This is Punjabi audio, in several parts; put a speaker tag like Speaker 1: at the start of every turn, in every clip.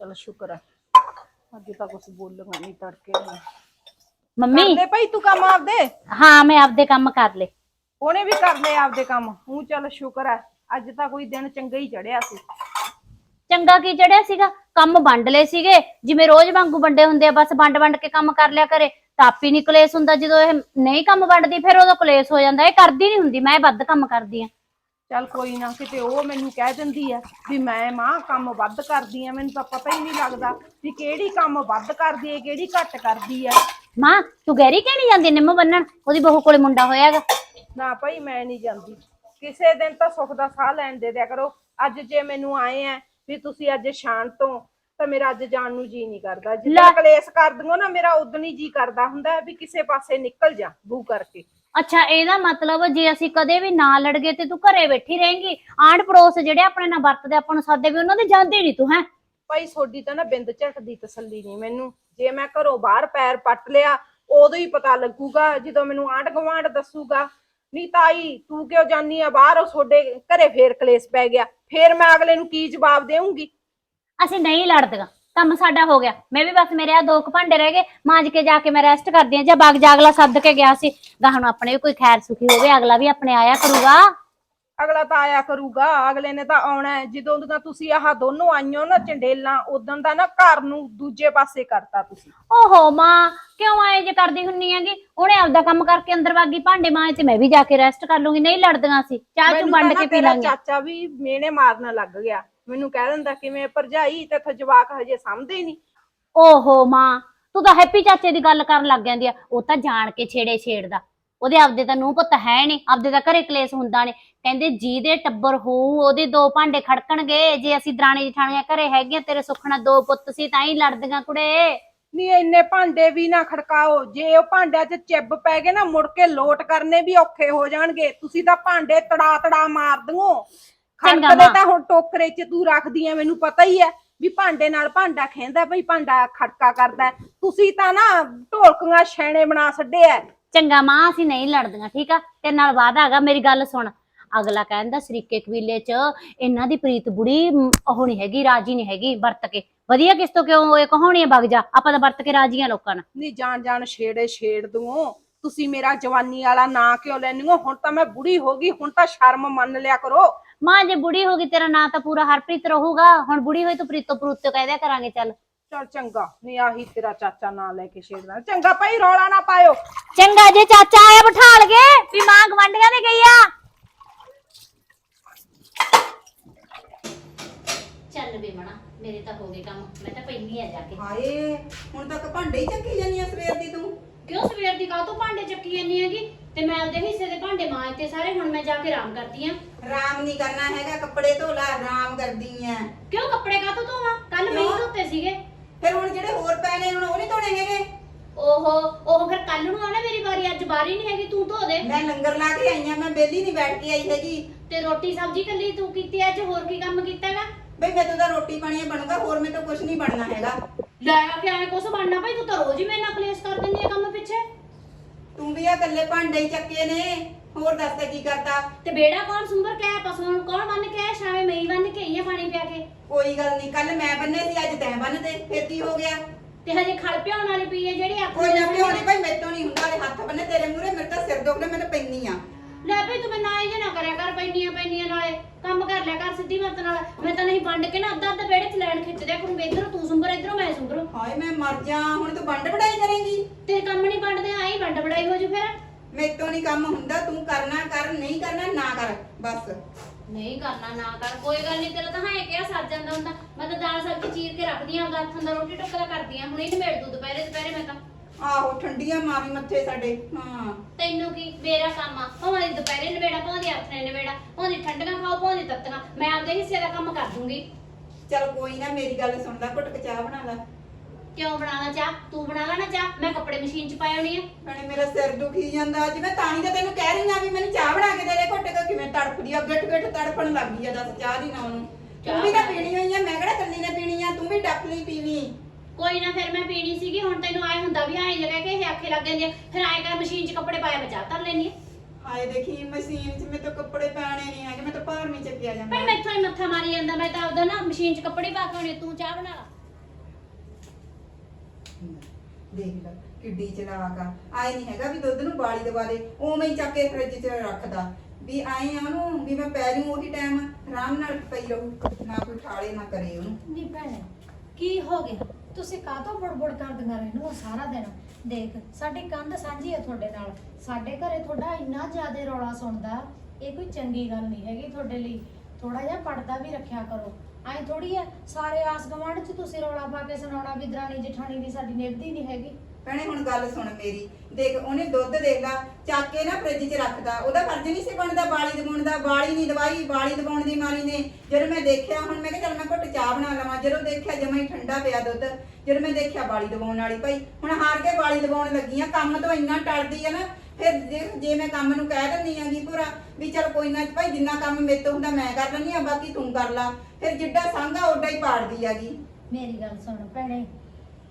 Speaker 1: ਚਲ ਸ਼ੁਕਰ ਹੈ ਅੱਜ ਤਾਂ ਕੁਝ ਬੋਲੂਗਾ ਨਹੀਂ ਤੜਕੇ ਨੂੰ
Speaker 2: ਮੰਮੀ
Speaker 1: ਕਰਦੇ ਭਾਈ ਤੂੰ ਕੰਮ ਆਪਦੇ
Speaker 2: ਹਾਂ ਮੈਂ ਆਪਦੇ ਕੰਮ ਕਰ ਲੇ
Speaker 1: ਉਹਨੇ ਵੀ ਕਰ ਲਏ ਆਪਦੇ ਕੰਮ ਹੂੰ ਚੱਲ ਸ਼ੁਕਰ ਹੈ ਅੱਜ ਤਾਂ ਕੋਈ ਦਿਨ ਚੰਗਾ ਹੀ ਚੜਿਆ ਸੀ
Speaker 2: ਚੰਗਾ ਕੀ ਚੜਿਆ ਸੀਗਾ ਕੰਮ ਵੰਡ ਲਏ ਸੀਗੇ ਜਿਵੇਂ ਰੋਜ਼ ਵਾਂਗੂ ਵੰਡੇ ਹੁੰਦੇ ਆ ਬਸ ਵੰਡ ਵੰਡ ਕੇ ਕੰਮ ਕਰ ਲਿਆ ਕਰੇ ਤਾਪੀ ਨਹੀਂ ਕਲੇਸ਼ ਹੁੰਦਾ ਜਦੋਂ ਇਹ ਨਹੀਂ ਕੰਮ ਵੰਡਦੀ ਫਿਰ ਉਦੋਂ ਕਲੇਸ਼ ਹੋ ਜਾਂਦਾ ਇਹ ਕਰਦੀ ਨਹੀਂ ਹੁੰਦੀ ਮੈਂ ਵੱਧ ਕੰਮ ਕਰਦੀ ਆ
Speaker 1: ਚੱਲ ਕੋਈ ਨਾ ਕਿਤੇ ਉਹ ਮੈਨੂੰ ਕਹਿ ਦਿੰਦੀ ਆ ਵੀ ਮੈਂ ਮਾਂ ਕੰਮ ਵੱਧ ਕਰਦੀ ਆ ਮੈਨੂੰ ਤਾਂ ਪਤਾ ਹੀ ਨਹੀਂ ਲੱਗਦਾ ਵੀ ਕਿਹੜੀ ਕੰਮ ਵੱਧ ਕਰਦੀ ਹੈ ਕਿਹੜੀ ਘੱਟ ਕਰਦੀ ਆ।
Speaker 2: ਮਾਂ ਤੂੰ ਗੈਰੀ ਨਹੀਂ ਜਾਂਦੀ ਨਿੰਮ ਬੰਨਣ? ਉਹਦੀ ਬਹੂ ਕੋਲੇ ਮੁੰਡਾ ਹੋਇਆਗਾ।
Speaker 1: ਨਾ ਭਾਈ ਮੈਂ ਨਹੀਂ ਜਾਂਦੀ। ਕਿਸੇ ਦਿਨ ਤਾਂ ਸੁੱਖ ਦਾ ਸਾਹ ਲੈਣ ਦੇ ਦਿਆ ਕਰੋ। ਅੱਜ ਜੇ ਮੈਨੂੰ ਆਏ ਆ ਵੀ ਤੁਸੀਂ ਅੱਜ ਸ਼ਾਂਤ ਤੋਂ ਤਾਂ ਮੇਰਾ ਅੱਜ ਜਾਣ ਨੂੰ ਜੀ ਨਹੀਂ ਕਰਦਾ। ਜਿੱਦਾਂ
Speaker 2: ਲੈ।
Speaker 1: ਕਲੇਸ਼ ਕਰ ਦਿਓ ਨਾ ਮੇਰਾ ਉਦੋਂ ਹੀ ਜੀ ਕਰਦਾ ਹੁੰਦਾ ਵੀ ਕਿਸੇ ਪਾਸੇ ਨਿਕਲ ਜਾ ਬੂ ਕਰਕੇ।
Speaker 2: ਅੱਛਾ ਇਹਦਾ ਮਤਲਬ ਜੇ ਅਸੀਂ ਕਦੇ ਵੀ ਨਾ ਲੜ ਗਏ ਤੇ ਤੂੰ ਘਰੇ ਬੈਠੀ ਰਹੇਂਗੀ। ਆਂਢ ਪੜੋਸ ਜਿਹੜੇ ਆਪਣੇ ਨਾਲ ਵਰਤਦੇ ਆਪਾਂ ਨੂੰ ਸਾਦੇ ਵੀ ਉਹਨਾਂ ਦੇ ਜਾਂਦੇ ਨਹੀਂ ਤੂੰ ਹੈ?
Speaker 1: ਭਾਈ ਸੋਡੀ ਤਾਂ ਨਾ ਬਿੰਦ ਝਟ ਦੀ ਤਸੱਲੀ ਨਹੀਂ ਮੈਨੂੰ। ਜੇ ਮੈਂ ਘਰੋਂ ਬਾਹਰ ਪੈਰ ਪੱਟ ਲਿਆ ਉਦੋਂ ਹੀ ਪਤਾ ਲੱਗੂਗਾ ਜਦੋਂ ਮੈਨੂੰ ਆਂਢ ਗੁਆਂਢ ਦੱਸੂਗਾ ਨਹੀਂ ਤਾਈ ਤੂੰ ਕਿਉਂ ਜਾਨੀ ਆ ਬਾਹਰ? ਉਹ ਤੁਹਾਡੇ ਘਰੇ ਫੇਰ ਕਲੇਸ਼ ਪੈ ਗਿਆ। ਫੇਰ ਮੈਂ ਅਗਲੇ ਨੂੰ ਕੀ ਜਵਾਬ ਦੇਵਾਂਗੀ
Speaker 2: ਅਸੀਂ ਨਹੀਂ ਲੜਦੀਆਂ। ਕੰਮ ਸਾਡਾ ਹੋ ਗਿਆ। ਮੈਂ ਵੀ ਬਸ ਮੇਰੇ ਆ ਦੋ ਕੁ ਭਾਂਡੇ ਰਹਿ ਗਏ ਮਾਂਜ ਕੇ ਜਾ ਕੇ ਮੈਂ ਰੈਸਟ ਕਰਦੀ ਆ ਜਾਂ ਬਾਗ ਜਾਗਲਾ ਸੱਦ ਕੇ ਗਿਆ ਸੀ। ਗਾਹ ਨੂੰ ਆਪਣੇ ਵੀ ਕੋਈ ਖੈਰ ਸੁਖੀ ਹੋਵੇ ਅਗਲਾ ਵੀ ਆਪਣੇ ਆਇਆ ਕਰੂਗਾ।
Speaker 1: ਅਗਲਾ ਤਾਂ ਆਇਆ ਕਰੂਗਾ ਅਗਲੇ ਨੇ ਤਾਂ ਆਉਣਾ ਹੈ। ਜਦੋਂ ਦਾ ਤੁਸੀਂ ਆਹ ਦੋਨੋਂ ਆਈਓ ਨਾ ਚੰਡੇਲਾਂ ਉਦੋਂ ਦਾ ਨਾ ਘਰ ਨੂੰ ਦੂਜੇ ਪਾਸੇ ਕਰਤਾ ਤੁਸੀਂ।
Speaker 2: ਓਹੋ ਮਾਂ ਕਿਉਂ ਆਏ ਜੇ ਕਰਦੀ ਹੁੰਨੀ ਹੈਗੀ? ਉਹਨੇ ਆਪਦਾ ਕੰਮ ਕਰਕੇ ਅੰਦਰ ਵਾਗੀ ਭਾਂਡੇ ਮਾਂਜ ਤੇ ਮੈਂ ਵੀ ਜਾ ਕੇ ਰੈਸਟ ਕਰ ਲੂੰਗੀ। ਨਹੀਂ ਲੜਦੀਆਂ ਸੀ ਚਾਹ ਚੂ
Speaker 1: ਮੈਨੂੰ
Speaker 2: ਵੰਡ
Speaker 1: ਨਾ
Speaker 2: ਕੇ ਪੀ
Speaker 1: ਤੇਰਾ
Speaker 2: ਲਾਂਗੇ।
Speaker 1: ਚਾਚਾ ਵੀ ਮੇਨੇ ਮਾਰਨ ਲੱਗ ਗਿਆ। ਮੈਨੂੰ ਕਹਿ ਦਿੰਦਾ ਕਿਵੇਂ ਭਰਜਾਈ ਤੇ ਇੱਥੇ ਜਵਾਕ ਹਜੇ ਸਮਝਦੇ ਹੀ ਨਹੀਂ।
Speaker 2: ਓਹੋ ਮਾਂ ਤੂੰ ਤਾਂ ਹੈਪੀ ਚਾਚੇ ਦੀ ਗੱਲ ਕਰਨ ਲੱਗ ਜਾਂਦੀ ਆ। ਉਹ ਤਾਂ ਜਾਣ ਕੇ ਛੇੜੇ ਛੇੜਦਾ। ਉਹਦੇ ਆਪਦੇ ਤਾਂ ਨੂੰ ਪੁੱਤ ਹੈ ਨਹੀਂ ਆਪਦੇ ਤਾਂ ਘਰੇ ਕਲੇਸ਼ ਹੁੰਦਾ ਨੇ। ਕਹਿੰਦੇ ਜਿਹਦੇ ਟੱਬਰ ਹੋਊ ਉਹਦੇ ਦੋ ਭਾਂਡੇ ਖੜਕਣਗੇ। ਜੇ ਅਸੀਂ ਦਰਾਣੀ ਜਠਾਣੀਆਂ ਘਰੇ ਹੈਗੀਆਂ ਤੇਰੇ ਸੁਖਣਾ ਦੋ ਪੁੱਤ ਸੀ ਤਾਂ ਹੀ ਲੜਦੀਆਂ ਕੁੜੇ।
Speaker 1: ਨਹੀਂ ਇੰਨੇ ਭਾਂਡੇ ਵੀ ਨਾ ਖੜਕਾਓ। ਜੇ ਉਹ ਭਾਂਡਿਆਂ 'ਚ ਚਿੱਬ ਪੈ ਗਏ ਨਾ ਮੁੜ ਕੇ ਲੋਟ ਕਰਨੇ ਵੀ ਔਖੇ ਹੋ ਜਾਣਗੇ। ਤੁਸੀਂ ਤਾਂ ਭਾਂਡੇ ਤੜਾ ਤੜਾ ਮਾਰ ਦਿਓ
Speaker 2: ਚੰਗਾ
Speaker 1: ਖੜਕਦੇ
Speaker 2: ਮਾਂ।
Speaker 1: ਤਾਂ ਹੁਣ ਟੋਕਰੇ 'ਚ ਤੂੰ ਰੱਖਦੀ ਐ ਮੈਨੂੰ ਪਤਾ ਹੀ ਐ ਵੀ ਭਾਂਡੇ ਨਾਲ ਭਾਂਡਾ ਖੇਂਦਾ ਭਈ ਭਾਂਡਾ ਖੜਕਾ ਕਰਦਾ ਹੈ। ਤੁਸੀਂ ਤਾਂ ਨਾ ਢੋਲਕੀਆਂ ਛੈਣੇ ਬਣਾ ਛੱਡੇ ਐ।
Speaker 2: ਚੰਗਾ ਮਾਂ ਅਸੀਂ ਨਹੀਂ ਲੜਦੀਆਂ ਠੀਕ ਆ? ਤੇਰੇ ਨਾਲ ਵਾਦਾ ਹੈਗਾ ਮੇਰੀ ਗੱਲ ਸੁਣ। ਅਗਲਾ ਕਹਿੰਦਾ ਸਰੀਕੇ ਕਬੀਲੇ ਚ ਇਹਨਾਂ ਦੀ ਪ੍ਰੀਤ ਬੁੜੀ ਮ, ਉਹ ਨਹੀਂ ਹੈਗੀ ਰਾਜੀ ਨਹੀਂ ਹੈਗੀ ਵਰਤ ਕੇ। ਵਧੀਆ ਕਿਸ ਤੋਂ ਕਿਉਂ ਇਹ ਕਹਾਉਣੀ ਵਗ ਜਾ। ਆਪਾਂ ਤਾਂ ਵਰਤ ਕੇ ਰਾਜੀਆਂ ਲੋਕਾਂ ਨਾਲ।
Speaker 1: ਨਹੀਂ ਜਾਣ ਜਾਣ ਛੇੜੇ ਛੇੜ ਦੂਓ ਤੁਸੀਂ ਮੇਰਾ ਜਵਾਨੀ ਵਾਲਾ ਨਾਂ ਕਿਉਂ ਲੈਂਦੇ ਹੋ ਹੁਣ ਤਾਂ ਮੈਂ ਬੁੜੀ ਹੋ ਗਈ ਹੁਣ ਤਾਂ ਸ਼ਰਮ ਮੰਨ ਲਿਆ ਕਰੋ।
Speaker 2: ਮਾਂ ਜੇ ਬੁੜੀ ਹੋ ਗਈ ਤੇਰਾ ਨਾਂ ਤਾਂ ਪੂਰਾ ਹਰਪ੍ਰੀਤ ਰਹੂਗਾ। ਹੁਣ ਬੁੜੀ ਹੋਈ ਤੂੰ ਪ੍ਰੀਤੋ ਪ੍ਰੂਤੋ ਕਹਿ ਦਿਆ ਕਰਾਂਗੇ ਚੱਲ।
Speaker 1: ਚਲ ਚੰਗਾ ਨਹੀਂ ਆਹੀ ਤੇਰਾ ਚਾਚਾ ਨਾਂ ਲੈ ਕੇ ਛੇੜਦਾ ਚੰਗਾ ਭਾਈ ਰੌਲਾ ਨਾ ਪਾਇਓ।
Speaker 2: ਚੰਗਾ ਜੇ ਚਾਚਾ ਆਇਆ ਬਿਠਾ ਲਗੇ ਵੀ ਮਾਂ ਗਵੰਡੀਆਂ ਦੇ ਗਈ ਆ। ਚੱਲ ਵੇ ਮਣਾ ਮੇਰੇ ਤਾਂ ਹੋ ਗਏ ਕੰਮ। ਮੈਂ ਤਾਂ ਪੈਣੀ ਆ ਜਾ ਕੇ।
Speaker 3: ਹਾਏ ਹੁਣ ਤੱਕ ਭਾਂਡੇ ਹੀ ਚੱਕੀ ਜਾਨੀ ਆ ਸਵੇਰ ਦੀ ਤੂੰ।
Speaker 2: ਕਿਉਂ ਸਵੇਰ ਦੀ ਕਾਹ ਤੋਂ ਭਾਂਡੇ ਚੱਕੀ ਜਾਂਦੀ ਹੈਗੀ? ਤੇ ਮੈਂ ਉਹਦੇ ਹਿੱਸੇ ਦੇ ਭਾਂਡੇ ਮਾਂਜਤੇ ਸਾਰੇ ਹੁਣ ਮੈਂ ਜਾ ਕੇ ਆਰਾਮ ਕਰਦੀ ਆ।
Speaker 3: ਆਰਾਮ ਨਹੀਂ ਕਰਨਾ ਹੈਗਾ ਕੱਪੜੇ ਧੋ ਲਾ ਆਰਾਮ ਕਰਦੀ ਆ।
Speaker 2: ਕਿਉਂ ਕੱਪੜੇ ਕਾਹ ਤੋਂ ਧੋਵਾਂ? ਕੱਲ ਮੈਂ ਹੀ
Speaker 3: ਕਿਉਂ?
Speaker 2: ਧੋਤੇ ਸੀਗੇ।
Speaker 3: ਫਿਰ ਹੁਣ ਜਿਹੜੇ ਹੋਰ ਪਏ ਨੇ ਹੁਣ ਉਹ ਨਹੀਂ ਧੋਣੇ ਹੈਗੇ?
Speaker 2: ਓਹੋ ਉਹ ਫਿਰ ਕੱਲ ਨੂੰ ਆ ਨਾ ਮੇਰੀ ਵਾਰੀ ਅੱਜ ਵਾਰੀ ਨਹੀਂ ਹੈਗੀ ਤੂੰ ਧੋ ਦੇ।
Speaker 3: ਮੈਂ ਲੰਗਰ ਲਾ ਕੇ ਆਈ ਆ ਮੈਂ ਬੇਲੀ ਨਹੀਂ ਬੈਠ ਕੇ ਆਈ ਹੈਗੀ।
Speaker 2: ਤੇ ਰੋਟੀ ਸਬਜ਼ੀ ਕੱਲੀ ਤੂੰ ਕੀਤੀ ਅੱਜ ਹੋਰ ਕੀ ਕੰਮ ਕੀਤਾਗਾ
Speaker 3: ਬਈ ਮੈਂ ਤਾਂ ਰੋਟੀ ਪਾਣੀ ਬਣੂਗਾ ਹੋਰ ਮੇਰੇ ਤੋਂ ਕੁਝ ਨਹੀਂ ਬਣਨਾ ਹੈਗਾ।
Speaker 2: ਲੈ ਆ ਕੇ ਐ ਕੁਛ ਬਣਨਾ ਭਾਈ ਤੂੰ ਤਾਂ ਰੋਜ਼ ਹੀ ਮੇਰੇ ਨਾਲ ਕਲੇਸ਼ ਕਰ ਦਿੰਦੀ ਆ ਕੰਮ ਪਿੱਛੇ?
Speaker 3: ਤੂੰ ਵੀ ਆ ਇਕੱਲੇ ਭਾਂਡੇ ਹੀ ਚੱਕੇ ਨੇ। ਹੋਰ ਦੱਸ ਤੇ ਕੀ ਕਰਦਾ?
Speaker 2: ਤੇ ਬੇੜਾ ਕੌਣ ਸੁੰਬਰ ਕੇ ਆਇਆ? ਨੂੰ ਕੌਣ ਬੰਨ ਕੇ ਆਇਆ? ਸ਼ਾਮੇ ਮੈਂ ਹੀ ਬੰਨ ਕੇ ਆਈ ਆ ਪਾਣੀ ਪਿਆ ਕੇ।
Speaker 3: ਕੋਈ ਗੱਲ ਨਹੀਂ ਕੱਲ ਮੈਂ ਬੰਨੇ ਸੀ ਅੱਜ ਤੈਂ ਬੰਨ ਦੇ ਫਿਰ ਕੀ ਹੋ ਗਿਆ?
Speaker 2: ਤੇ ਹਜੇ ਖਲ ਪਿਆਉਣ ਵਾਲੀ ਪਈ ਹੈ ਜਿਹੜੀ
Speaker 3: ਕੋਈ ਨਾ ਪਿਓ ਭਾਈ ਮੇਰੇ ਤੋਂ ਨਹੀਂ ਹੁੰਦਾ ਇਹ ਹੱਥ ਬੰਨੇ ਤੇਰੇ ਮੂਹਰੇ ਮੇਰੇ ਤਾਂ ਸਿਰ ਦੁਖਦਾ ਮੈਨੂੰ ਪੈਣੀ ਆ।
Speaker 2: ਲੈ ਭਈ ਤੂੰ ਮੈਂ ਨਾ ਇਹ ਨਾ ਕਰਿਆ ਕਰ ਪੈਣੀਆਂ ਪੈਣੀਆਂ ਨਾਲੇ ਕੰਮ ਕਰ ਲਿਆ ਕਰ ਸਿੱਧੀ ਮੱਤ ਨਾਲ। ਮੈਂ ਤਾਂ ਨਹੀਂ ਵੰਡ ਕੇ ਨਾ ਅੱਧਾ ਅੱਧਾ ਬੇੜੇ ਚ ਲੈਣ ਖਿੱਚ ਦਿਆ ਕਰੂੰ ਇਧਰੋਂ ਤੂੰ ਸੁੰਬਰ ਇਧਰੋਂ ਮੈਂ ਸੁੰਬਰ।
Speaker 3: ਹਾਏ ਮੈਂ ਮਰ ਜਾ ਹੁਣ ਤੂੰ ਵੰਡ ਵਡਾਈ ਕਰੇਂਗੀ।
Speaker 2: ਤੇ ਕੰਮ ਨਹੀਂ ਵੰਡਦੇ ਆਈ ਵੰਡ ਬੜਾਈ ਹੋ ਜੂ ਫਿਰ।
Speaker 3: ਮੇਰੇ ਤੋਂ ਨਹੀਂ ਕੰਮ ਹੁੰਦਾ ਤੂੰ ਕਰਨਾ ਕਰ ਨਹੀਂ ਕਰਨਾ ਨਾ ਕਰ ਬਸ।
Speaker 2: ਨਹੀਂ ਕਰਨਾ ਨਾ ਕਰ ਕੋਈ ਗੱਲ ਨਹੀਂ ਤੇਰਾ ਤਾਂ ਹਾਂ ਕਿਹਾ ਸਰ ਜਾਂਦਾ ਹੁੰਦਾ। ਮੈਂ ਤਾਂ ਦਾਲ ਸਬਜ਼ੀ ਚੀਰ ਕੇ ਰੱਖਦੀ ਆਂ ਉਹਦਾ ਹੱਥਾਂ ਦਾ ਰੋਟੀ ਟੁੱਕਦਾ ਕਰਦੀ ਆਂ ਹੁਣੇ ਨਿਮੇੜ ਦੂ ਦੁਪਹਿਰੇ ਦੁਪਹਿਰੇ ਮੈਂ ਤਾਂ।
Speaker 3: ਆਹੋ ਠੰਡੀਆਂ ਮਾਰੀ ਮੱਥੇ ਸਾਡੇ ਹਾਂ।
Speaker 2: ਤੈਨੂੰ ਕੀ ਮੇਰਾ ਕੰਮ ਆ। ਭਾਵੇਂ ਦੁਪਹਿਰੇ ਨਵੇੜਾ ਭਾਵੇਂ ਨੇ ਨਵੇੜਾ। ਭਾਵੇਂ ਠੰਡੀਆਂ ਖਾਓ ਭਾਵੇਂ ਤੱਤੀਆਂ। ਮੈਂ ਆਪਦੇ ਹਿੱਸੇ ਦਾ ਕੰਮ ਕਰ ਦੂੰਗੀ।
Speaker 3: ਚੱਲ ਕੋਈ ਨਾ ਮੇਰੀ ਗੱਲ ਸੁਣ ਲੈ ਘੁੱਟ ਕੇ ਚਾਹ ਬਣਾ ਲੈ।
Speaker 2: ਕਿਉਂ ਬਣਾਣਾ ਚਾਹ? ਤੂੰ ਬਣਾ ਲੈਣਾ ਚਾਹ। ਮੈਂ ਕੱਪੜੇ ਮਸ਼ੀਨ 'ਚ ਪਾਏ ਹੋਣੀ ਆ।
Speaker 3: ਭੈਣੇ ਮੇਰਾ ਸਿਰ ਦੁਖੀ ਜਾਂਦਾ। ਅੱਜ ਮੈਂ ਤਾਂ ਹੀ ਤਾਂ ਤੈਨੂੰ ਕਹਿ ਰਹੀ ਆ ਵੀ ਮੈਨੂੰ ਚਾਹ ਬਣਾ ਕੇ ਦੇ ਦੇ ਘੁੱਟ ਕੇ। ਕਿਵੇਂ ਤੜਫਦੀ ਆ ਗਿੱਟ ਗਿੱਟ ਤੜਫਣ ਲੱਗ ਗਈ ਆ ਦੱਸ ਚਾਹ ਦੀ ਨਾ ਉਹਨੂੰ। ਤੂੰ ਵੀ ਤਾਂ ਪੀਣੀ ਹੋਈ ਆ ਮੈਂ ਕਿਹੜਾ ਕੱਲੀ ਨੇ ਪੀਣੀ ਆ? ਤੂੰ ਵੀ ਪੀਵੀਂ
Speaker 2: ਕੋਈ ਨਾ ਫਿਰ ਮੈਂ ਪੀਣੀ ਸੀਗੀ ਹੁਣ ਤੈਨੂੰ ਆਏ ਹੁੰਦਾ ਵੀ ਆਏ ਜਗ੍ਹਾ ਕਿ ਇਹ ਆਖੇ ਲੱਗ ਜਾਂਦੇ ਆ। ਫਿਰ ਆਏ ਕਰ ਮਸ਼ੀਨ 'ਚ ਕੱਪੜੇ ਪਾਇਆ ਮੈਂ ਚਾਹ ਧਰ ਲੈਣੀ
Speaker 3: ਹਾਏ ਦੇਖੀ ਮਸ਼ੀਨ 'ਚ ਮੇਰੇ ਤੋਂ ਕੱਪੜੇ ਪਾਣੇ ਨਹੀਂ ਹੈਗੇ ਮੈਂ ਤਾਂ ਭਾਰ ਨਹੀਂ ਚੱਕਿਆ ਜਾਂਦਾ।
Speaker 2: ਭਾਈ ਮੈਥੋਂ ਹੀ ਮੱਥਾ ਮਾਰੀ ਜਾਂਦਾ ਮੈਂ ਤਾਂ ਆਪਦਾ ਨਾ ਮਸ਼ੀਨ 'ਚ ਕੱਪੜੇ ਪਾ ਕੇ ਆਉਣੇ ਤੂੰ ਚਾਹ ਬਣਾ ਲਾ।
Speaker 3: ਦੇਖ ਲੈ ਕਿੱਡੀ ਚਲਾਕ ਆ। ਆਏ ਨਹੀਂ ਹੈਗਾ ਵੀ ਦੁੱਧ ਨੂੰ ਬਾਲੀ ਦਵਾ ਦੇ ਉਵੇਂ ਹੀ ਚੱਕ ਕੇ ਫ੍ਰਿਜ 'ਚ ਰੱਖਦਾ। ਵੀ ਆਏ ਆ ਉਹਨੂੰ ਵੀ ਮੈਂ ਪੈ ਜੂ ਉਹੀ ਟਾਈਮ ਆਰਾਮ ਨਾਲ ਪਈ ਰਹੂ ਨਾ ਕੋਈ ਠਾਲੇ ਨਾ ਕਰੇ ਉਹਨੂੰ।
Speaker 4: ਨੀ ਭੈਣੇ ਕੀ ਹੋ ਗਿਆ? ਤੁਸੀਂ ਕਾਹਤੋਂ ਬੜਬੜ ਕਰਦੀਆਂ ਰਹਿੰਦੇ ਹੋ? ਸਾਰਾ ਦਿਨ ਦੇਖ, ਸਾਡੀ ਕੰਧ ਸਾਂਝੀ ਹੈ ਤੁਹਾਡੇ ਨਾਲ। ਸਾਡੇ ਘਰੇ ਤੁਹਾਡਾ ਇੰਨਾ ਜ਼ਿਆਦਾ ਰੌਲਾ ਸੁਣਦਾ, ਇਹ ਕੋਈ ਚੰਗੀ ਗੱਲ ਨਹੀਂ ਹੈਗੀ ਤੁਹਾਡੇ ਲਈ। ਥੋੜਾ ਜਿਹਾ ਪਰਦਾ ਵੀ ਰੱਖਿਆ ਕਰੋ। ਐ ਥੋੜੀ ਹੈ ਸਾਰੇ ਆਸ ਗਵਾਂਢ ਚ ਤੁਸੀਂ ਰੌਲਾ ਪਾ ਕੇ ਸੁਣਾਉਣਾ ਵੀ ਦਰਾਣੀ ਜਠਾਣੀ ਦੀ ਸਾਡੀ ਨਿਭਦੀ ਨਹੀਂ ਹੈਗੀ।
Speaker 3: ਭੈਣੇ, ਹੁਣ ਗੱਲ ਸੁਣ ਮੇਰੀ। ਦੇਖ, ਉਹਨੇ ਦੁੱਧ ਦੇਖ ਲਾ ਚੱਕ ਕੇ ਨਾ ਫ੍ਰਿਜ 'ਚ ਰੱਖਦਾ। ਉਹਦਾ ਫਰਜ਼ ਨਹੀਂ ਸੀ ਬਣਦਾ ਬਾਲੀ ਦਵਾਉਣ ਦਾ ਬਾਲੀ ਨਹੀਂ ਦਵਾਈ ਬਾਲੀ ਦਵਾਉਣ ਦੀ ਮਾਰੀ ਨੇ। ਜਦੋਂ ਮੈਂ ਦੇਖਿਆ, ਹੁਣ ਮੈਂ ਕਿਹਾ ਚੱਲ ਮੈਂ ਘੁੱਟ ਚਾਹ ਬਣਾ ਲਵਾਂ। ਜਦੋਂ ਦੇਖਿਆ ਜਮਾ ਹੀ ਠੰਡਾ ਪਿਆ ਦੁੱਧ, ਜਦੋਂ ਮੈਂ ਦੇਖਿਆ ਬਾਲੀ ਦਵਾਉਣ ਵਾਲੀ ਭਾਈ ਹੁਣ ਹਾਰ ਕੇ ਬਾਲੀ ਦਵਾਉਣ ਲੱਗੀ ਆ ਕੰਮ ਤੋਂ ਇੰਨਾ ਟਲਦੀ ਆ ਨਾ, ਫਿਰ ਦੇਖ ਜੇ ਮੈਂ ਕੰਮ ਨੂੰ ਕਹਿ ਦਿੰਦੀ ਆਂਗੀ ਭੁਰਾ, ਵੀ ਚੱਲ ਕੋਈ ਨਾ, ਭਾਈ ਜਿੰਨਾ ਕੰਮ ਮੇਰੇ ਤੋਂ ਹੁੰਦਾ ਮੈਂ ਕਰ ਲੈਂਦੀ ਆ, ਬਾਕੀ ਤੂੰ ਕਰ ਲਾ। ਫਿਰ ਜਿੱਡਾ ਸੰਘਾ, ਓਡਾ ਹੀ ਪਾੜਦੀ ਆਗੀ
Speaker 4: ਮੇਰੀ ਗੱਲ ਸੁਣ ਭੈਣੇ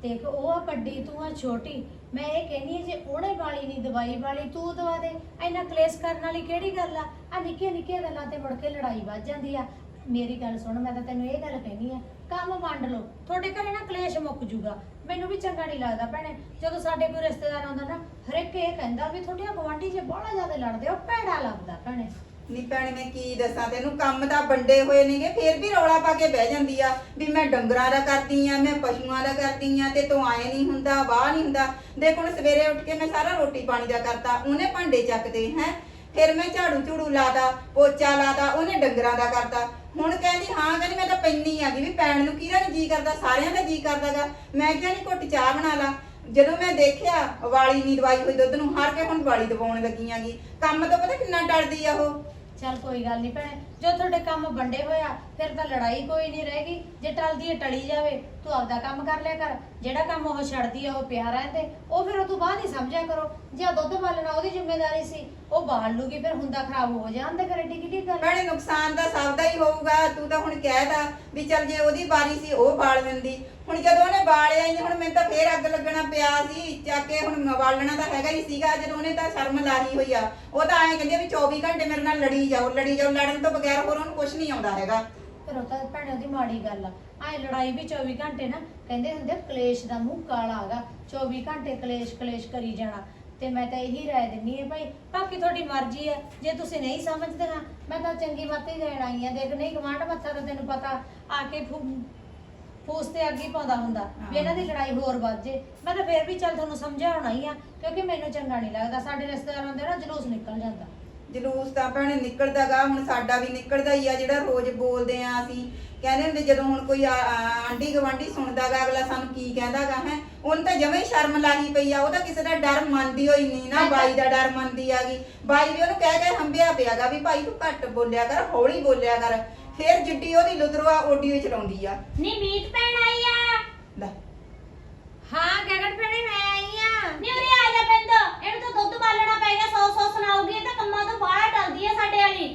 Speaker 4: ਦੇਖ, ਉਹ ਆ ਵੱਡੀ, ਤੂੰ ਆ ਛੋਟੀ। ਮੈਂ ਇਹ ਕਹਿੰਦੀ ਹਾਂ ਜੇ ਉਹਨੇ ਵਾਲੀ ਨਹੀਂ ਦਵਾਈ ਵਾਲੀ, ਤੂੰ ਦਵਾ ਦੇ। ਇੰਨਾ ਕਲੇਸ਼ ਕਰਨ ਵਾਲੀ ਕਿਹੜੀ ਗੱਲ ਆ? ਆ ਨਿੱਕੀਆਂ ਨਿੱਕੀਆਂ ਗੱਲਾਂ ਤੇ ਮੁੜ ਕੇ ਲੜਾਈ ਵੱਜ ਜਾਂਦੀ ਆ। ਮੇਰੀ ਗੱਲ ਸੁਣ, ਮੈਂ ਤਾਂ ਤੈਨੂੰ ਇਹ ਗੱਲ ਕਹਿੰਦੀ ਆ, ਕੰਮ ਵੰਡ ਲਓ। ਤੁਹਾਡੇ ਘਰੇ ਨਾ ਕਲੇਸ਼ ਮੁੱਕ ਜੂਗਾ। ਮੈਨੂੰ ਵੀ ਚੰਗਾ ਨਹੀਂ ਲੱਗਦਾ ਭੈਣੇ। ਜਦੋਂ ਸਾਡੇ ਕੋਈ ਰਿਸ਼ਤੇਦਾਰ ਆਉਂਦਾ ਨਾ, ਹਰੇਕ ਇਹ ਕਹਿੰਦਾ ਵੀ ਤੁਹਾਡੀਆਂ ਗਵਾਂਢੀ ਜੇ ਬੜਾ ਜ਼ਿਆਦਾ ਲੜਦੇ ਹੋ ਭੈੜਾ ਲੱਗਦਾ ਭੈਣੇ।
Speaker 3: ਨੀ ਭੈਣੇ, ਮੈਂ ਕੀ ਦੱਸਾਂ? ਤੈਨੂੰ ਕੰਮ ਤਾਂ ਵੰਡੇ ਹੋਏ ਨੇਗੇ, ਫੇਰ ਵੀ ਰੌਲਾ ਪਾ ਕੇ ਬਹਿ ਜਾਂਦੀ ਆ ਵੀ ਮੈਂ ਡੰਗਰਾਂ ਦਾ ਕਰਦੀ ਆ, ਮੈਂ ਪਸ਼ੂਆਂ ਦਾ ਕਰਦੀ ਆ, ਤੇ ਤੂੰ ਆਏ ਨਹੀਂ ਹੁੰਦਾ, ਵਾਹ ਨਹੀਂ ਹੁੰਦਾ। ਦੇਖ ਹੁਣ ਸਵੇਰੇ ਉੱਠ ਕੇ ਮੈਂ ਸਾਰਾ ਰੋਟੀ ਪਾਣੀ ਦਾ ਕਰਤਾ, ਉਹਨੇ ਭਾਂਡੇ ਚੱਕਦੇ, ਹੈ? ਫਿਰ ਮੈਂ ਝਾੜੂ ਝੂੜੂ ਲਾਦਾ ਪੋਚਾ ਲਾਦਾ ਉਹਨੇ ਡੰਗਰਾਂ ਦਾ ਕਰਤਾ। ਹੁਣ ਕਹਿੰਦੀ, ਹਾਂ ਕਹਿੰਦੀ, ਮੈਂ ਤਾਂ ਪੈਣੀ ਗਈ ਵੀ ਪੈਣ ਨੂੰ ਕਿਹਦਾ ਨੀ ਜੀ ਕਰਦਾ, ਸਾਰਿਆਂ ਦਾ ਜੀ ਕਰਦਾਗਾ। ਮੈਂ ਕਿਹਾ ਨਹੀਂ ਘੁੱਟ ਚਾਹ ਬਣਾ ਲਾ। ਜਦੋਂ ਮੈਂ ਦੇਖਿਆ, ਵਾਲੀ ਨਹੀਂ ਦਵਾਈ ਹੋਈ ਦੁੱਧ ਨੂੰ, ਹਰ ਕੇ ਹੁਣ ਵਾਲੀ ਦਵਾਉਣ ਲੱਗੀ ਆਗੀ ਕੰਮ ਤੋਂ ਪਤਾ ਕਿੰਨਾ ਡਰਦੀ ਆ ਉਹ?
Speaker 4: ਚੱਲ ਕੋਈ ਗੱਲ ਨਹੀਂ ਭੈਣੇ ਜੋ ਤੁਹਾਡੇ ਕੰਮ ਵੰਡੇ ਹੋਇਆ ਫਿਰ ਤਾਂ ਲੜਾਈ ਕੋਈ ਨਹੀਂ ਰਹੇਗੀ ਜੇ ਟਲਦੀ ਹੈ ਟਲੀ ਜਾਵੇ, ਤੂੰ ਆਪਦਾ ਕੰਮ ਕਰ ਲਿਆ ਕਰ। ਜਿਹੜਾ ਕੰਮ ਉਹ ਛੱਡਦੀ ਆ, ਉਹ ਪਿਆ ਰਹਿੰਦੇ। ਉਹ ਫਿਰ ਉਹ ਤੋਂ ਬਾਅਦ ਹੀ ਸਮਝਿਆ ਕਰੋ। ਜੇ ਆਹ ਦੁੱਧ ਬਾਲਣਾ ਉਹਦੀ ਜ਼ਿੰਮੇਵਾਰੀ ਸੀ, ਉਹ ਬਾਲ ਲੂਗੀ, ਫਿਰ ਹੁੰਦਾ ਖਰਾਬ ਹੋ ਜਾਂਦੇ ਘਰੇ ਟਿਕੀ ਟਿਕੀ ਗੱਲ।
Speaker 3: ਭੈਣੇ, ਨੁਕਸਾਨ ਤਾਂ ਸਭ ਦਾ ਹੀ ਹੋਊਗਾ। ਤੂੰ ਤਾਂ ਹੁਣ ਕਹਿਦਾ ਵੀ ਚੱਲ ਜੇ ਉਹਦੀ ਵਾਰੀ ਸੀ, ਉਹ ਬਾਲ ਦਿੰਦੀ। ਹੁਣ ਜਦੋਂ ਉਹਨੇ ਬਾਲਿਆ ਹੀ ਨਹੀਂ ਹੁਣ ਮੈਨੂੰ ਤਾਂ ਫੇਰ ਅੱਗ ਲੱਗਣਾ ਪਿਆ ਸੀ। ਚੱਕ ਕੇ ਹੁਣ ਬਾਲਣਾ ਤਾਂ ਹੈਗਾ ਹੀ ਸੀਗਾ। ਜਦੋਂ ਉਹਨੇ ਤਾਂ ਸ਼ਰਮ ਲਾਹੀ ਹੋਈ ਆ, ਉਹ ਤਾਂ ਐਂ ਕਹਿੰਦੀ ਆ ਵੀ 24 ਘੰਟੇ ਮੇਰੇ ਨਾਲ ਲੜੀ ਜਾਓ ਲੜੀ ਜਾਓ, ਲੜਨ ਤੋਂ ਬਗੈਰ ਹੋਰ ਉਹਨੂੰ ਕੁਝ ਨਹੀਂ ਆਉਂਦਾ ਹੈਗਾ।
Speaker 4: ਫਿਰ ਉਹ ਤਾਂ ਭੈਣੇ ਉਹਦੀ ਮਾੜੀ ਗੱਲ ਆ। ਆਏ ਲੜਾਈ ਵੀ 24 ਘੰਟੇ ਨਾ ਕਹਿੰਦੇ ਹੁੰਦੇ ਆ, ਕਲੇਸ਼ ਦਾ ਮੂੰਹ ਕਾਲਾ ਹੈਗਾ। 24 ਘੰਟੇ ਕਲੇਸ਼ ਕਲੇਸ਼ ਕਰੀ ਜਾਣਾ। ਤੇ ਮੈਂ ਤਾਂ ਇਹੀ ਰਾਏ ਦਿੰਨੀ ਹੈ ਭਾਈ ਬਾਕੀ ਤੁਹਾਡੀ ਮਰਜ਼ੀ ਹੈ ਜੇ ਤੁਸੀਂ ਨਹੀਂ ਸਮਝਦੇ ਨਾ ਮੈਂ ਤਾਂ ਚੰਗੀ ਬਾਤ ਹੀ ਦੇਣ ਆਈ ਆ। ਦੇਖ ਨਹੀਂ ਗਵਾਂਢ ਮੱਥਾ ਤਾਂ ਤੈਨੂੰ ਪਤਾ ਆ ਕੇ ਫੂ- ਫੂਸ ਤੇ ਅੱਗੇ ਹੀ ਪਾਉਂਦਾ ਹੁੰਦਾ। ਵੀ ਇਹਨਾਂ ਦੀ ਲੜਾਈ ਹੋਰ ਵੱਧ ਜੇ। ਮੈਂ ਤਾਂ ਫੇਰ ਵੀ ਚੱਲ ਤੁਹਾਨੂੰ ਸਮਝਾਉਣਾ ਹੀ ਆ ਕਿਉਂਕਿ ਮੈਨੂੰ ਚੰਗਾ ਨਹੀਂ ਲੱਗਦਾ। ਸਾਡੇ ਰਿਸ਼ਤੇਦਾਰਾਂ ਹੁੰਦੇ ਨਾ ਜਲੂਸ ਨਿਕਲ ਜਾਂਦਾ।
Speaker 3: ਜਲੂਸ ਤਾਂ ਭੈਣੇ ਨਿਕਲਦਾਗਾ ਹੁਣ ਸਾਡਾ ਵੀ ਨਿਕਲਦਾ ਹੀ ਆ ਜਿਹੜਾ ਰੋਜ਼ ਬੋਲਦੇ ਆ ਅਸੀਂ। ਕਹਿੰਦੇ ਹੁੰਦੇ ਜਦੋਂ ਹੁਣ ਕੋਈ ਆ- ਆ- ਆਂਢੀ ਗਵਾਂਢੀ ਸੁਣਦਾਗਾ ਅਗਲਾ ਸਾਨੂੰ ਕੀ ਕਹਿੰਦਾਗਾ ਹੈ? ਉਹਨੂੰ ਤਾਂ ਜਮੇ ਸ਼ਰਮ ਲਾਹੀ ਪਈ ਆ ਉਹ ਤਾਂ ਕਿਸੇ ਦਾ ਡਰ ਮੰਨਦੀ ਹੋਈ ਨਹੀਂ ਨਾ ਬਾਈ ਦਾ ਡਰ ਮੰਨਦੀ ਆਗੀ। ਬਾਈ ਵੀ ਉਹਨੂੰ ਕਹਿ ਕੇ ਹੰਬਿਆ ਪਿਆਗਾ ਵੀ ਭਾਈ ਤੂੰ ਘੱਟ ਬੋਲਿਆ ਕਰ ਹੌਲੀ ਬੋਲਿਆ ਕਰ। ਫੇਰ ਜਿੱਡੀ ਉਹਦੀ ਲੁਤਰਵਾ ਓਡੀ ਹੀ ਚਲਾਉਂਦੀ ਆ।
Speaker 2: ਨੀ ਮੀਤ ਭੈਣ ਆਈ ਆ।
Speaker 4: ਹਾਂ ਗਗਨ ਭੈਣੇ ਮੈਂ ਆਈ ਆ
Speaker 2: ਨੀ ਉਰੇ ਆ ਜਾ ਬਿੰਦ ਇਹਨੂੰ ਤਾਂ ਦੁੱਧ ਬਾਲਣਾ ਪਏਗਾ ਸੌ ਸੌ ਸੁਣਾਉਗੀ ਇਹ ਤਾਂ ਕੰਮਾਂ ਤੋਂ ਬਾਹਲਾ ਟਲਦੀ ਆ ਸਾਡੇ ਵਾਲੀ।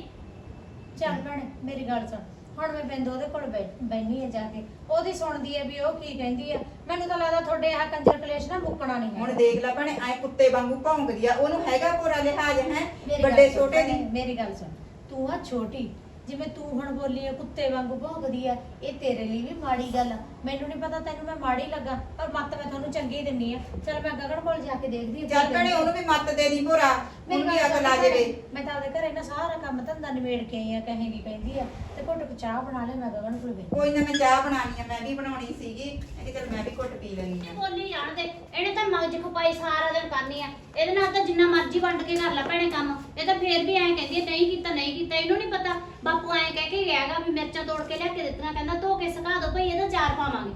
Speaker 4: ਚੱਲ ਭੈਣੇ ਮੇਰੀ ਗੱਲ ਸੁਣ। ਹੁਣ ਮੈਂ ਬਿੰਦ ਉਹਦੇ ਕੋਲ ਬੈਣੀ ਆ ਜਾ ਕੇ। ਉਹਦੀ ਸੁਣਦੀ ਹੈ ਵੀ ਉਹ ਕੀ ਕਹਿੰਦੀ ਆ। ਮੈਨੂੰ ਤਾਂ ਲੱਗਦਾ ਤੁਹਾਡੇ ਆਹ ਕੰਜਰ ਕਲੇਸ਼ ਨਾ ਮੁੱਕਣਾ ਨਹੀਂ
Speaker 3: ਹੁਣ ਦੇਖ ਲੈ ਭੈਣੇ ਐ ਕੁੱਤੇ ਵਾਂਗੂ ਭੌਂਕਦੀ ਆ। ਉਹਨੂੰ ਹੈਗਾ ਪੂਰਾ ਲਿਹਾਜ਼ ਹੈ?
Speaker 4: ਮੇਰੀ
Speaker 3: ਵੱਡੇ
Speaker 4: ਸੁਣ
Speaker 3: ਛੋਟੇ ਦੀ।
Speaker 4: ਭੈਣੇ, ਮੇਰੀ ਗੱਲ ਸੁਣ। ਤੂੰ ਆ ਛੋਟੀ। ਜਿਵੇਂ ਤੂੰ ਹੁਣ ਬੋਲੀ ਆ ਕੁੱਤੇ ਵਾਂਗੂ ਭੌਂਕਦੀ ਆ। ਇਹ ਤੇਰੇ ਲਈ ਵੀ ਮਾੜੀ ਗੱਲ ਆ। ਮੈਨੂੰ ਨਹੀਂ ਪਤਾ ਤੈਨੂੰ ਮੈਂ ਮਾੜੀ ਲੱਗਾ ਪਰ ਮੱਤ ਮੈਂ ਤੁਹਾਨੂੰ ਚੰਗੀ ਦਿੰਨੀ ਆ। ਚੱਲ ਮੈਂ ਗਗਨ ਕੋਲ ਜਾ ਕੇ ਦੇਖਦੀ ਆ
Speaker 3: ਚੱਲ ਭੈਣੇ ਉਹਨੂੰ ਵੀ ਮੱਤ ਦੇ ਦੀ ਭੋਰਾ।
Speaker 4: ਮੇਰੀ
Speaker 3: ਉਹਨੂੰ ਵੀ ਅਕਲ ਆ ਜਾਵੇ।
Speaker 4: ਮੈਂ ਤਾਂ ਉਹਦੇ ਘਰੇ ਨਾ ਸਾਰਾ ਕੰਮ ਧੰਦਾ ਨਿਬੇੜ ਕੇ ਆਈ ਆ ਕਹੇਗੀ ਕਹਿੰਦੀ ਆ। ਤੇ ਘੁੱਟ ਕੇ ਚਾਹ ਬਣਾ ਲੈ ਮੈਂ ਗਗਨ ਕੋਲ
Speaker 3: ਕੋਈ ਨਾ ਮੈਂ ਚਾਹ ਬਣਾਣੀ ਆ ਮੈਂ ਵੀ ਬਣਾਉਣੀ ਸੀਗੀ। ਮੈਂ ਕਿਹਾ ਚੱਲ ਮੈਂ ਵੀ ਘੁੱਟ ਪੀ ਲੈਣੀ ਆ।
Speaker 2: ਬੋਲੀ ਜਾਣ ਦੇ ਇਹਨੇ ਤਾਂ ਮਗਜ ਖਪਾਈ ਸਾਰਾ ਦਿਨ ਕਰਨੀ ਆ। ਇਹਦੇ ਨਾਲ ਤਾਂ ਜਿੰਨਾ ਮਰਜ਼ੀ ਵੰਡ ਕੇ ਕਰ ਲੈ ਭੈਣੇ ਕੰਮ। ਇਹ ਤਾਂ ਫੇਰ ਵੀ ਐਂ ਕਹਿੰਦੀ ਆ, ਨਹੀਂ ਕੀਤਾ ਨਹੀਂ ਕੀਤਾ ਇਹਨੂੰ ਨਹੀਂ ਪਤਾ। ਬਾਪੂ ਐਂ ਕਹਿ ਕੇ ਗਿਆਗਾ ਵੀ ਮਿਰਚਾਂ ਤੋੜ ਕੇ ਲਿਆ ਕੇ ਦਿੱਤੀਆਂ ਕਹਿੰਦਾ ਧੋ ਕੇ ਸੁਕਾ ਦੋ, ਭਈ ਇਹਦਾ ਚਾਰ ਪਾਵਾਂਗੇ।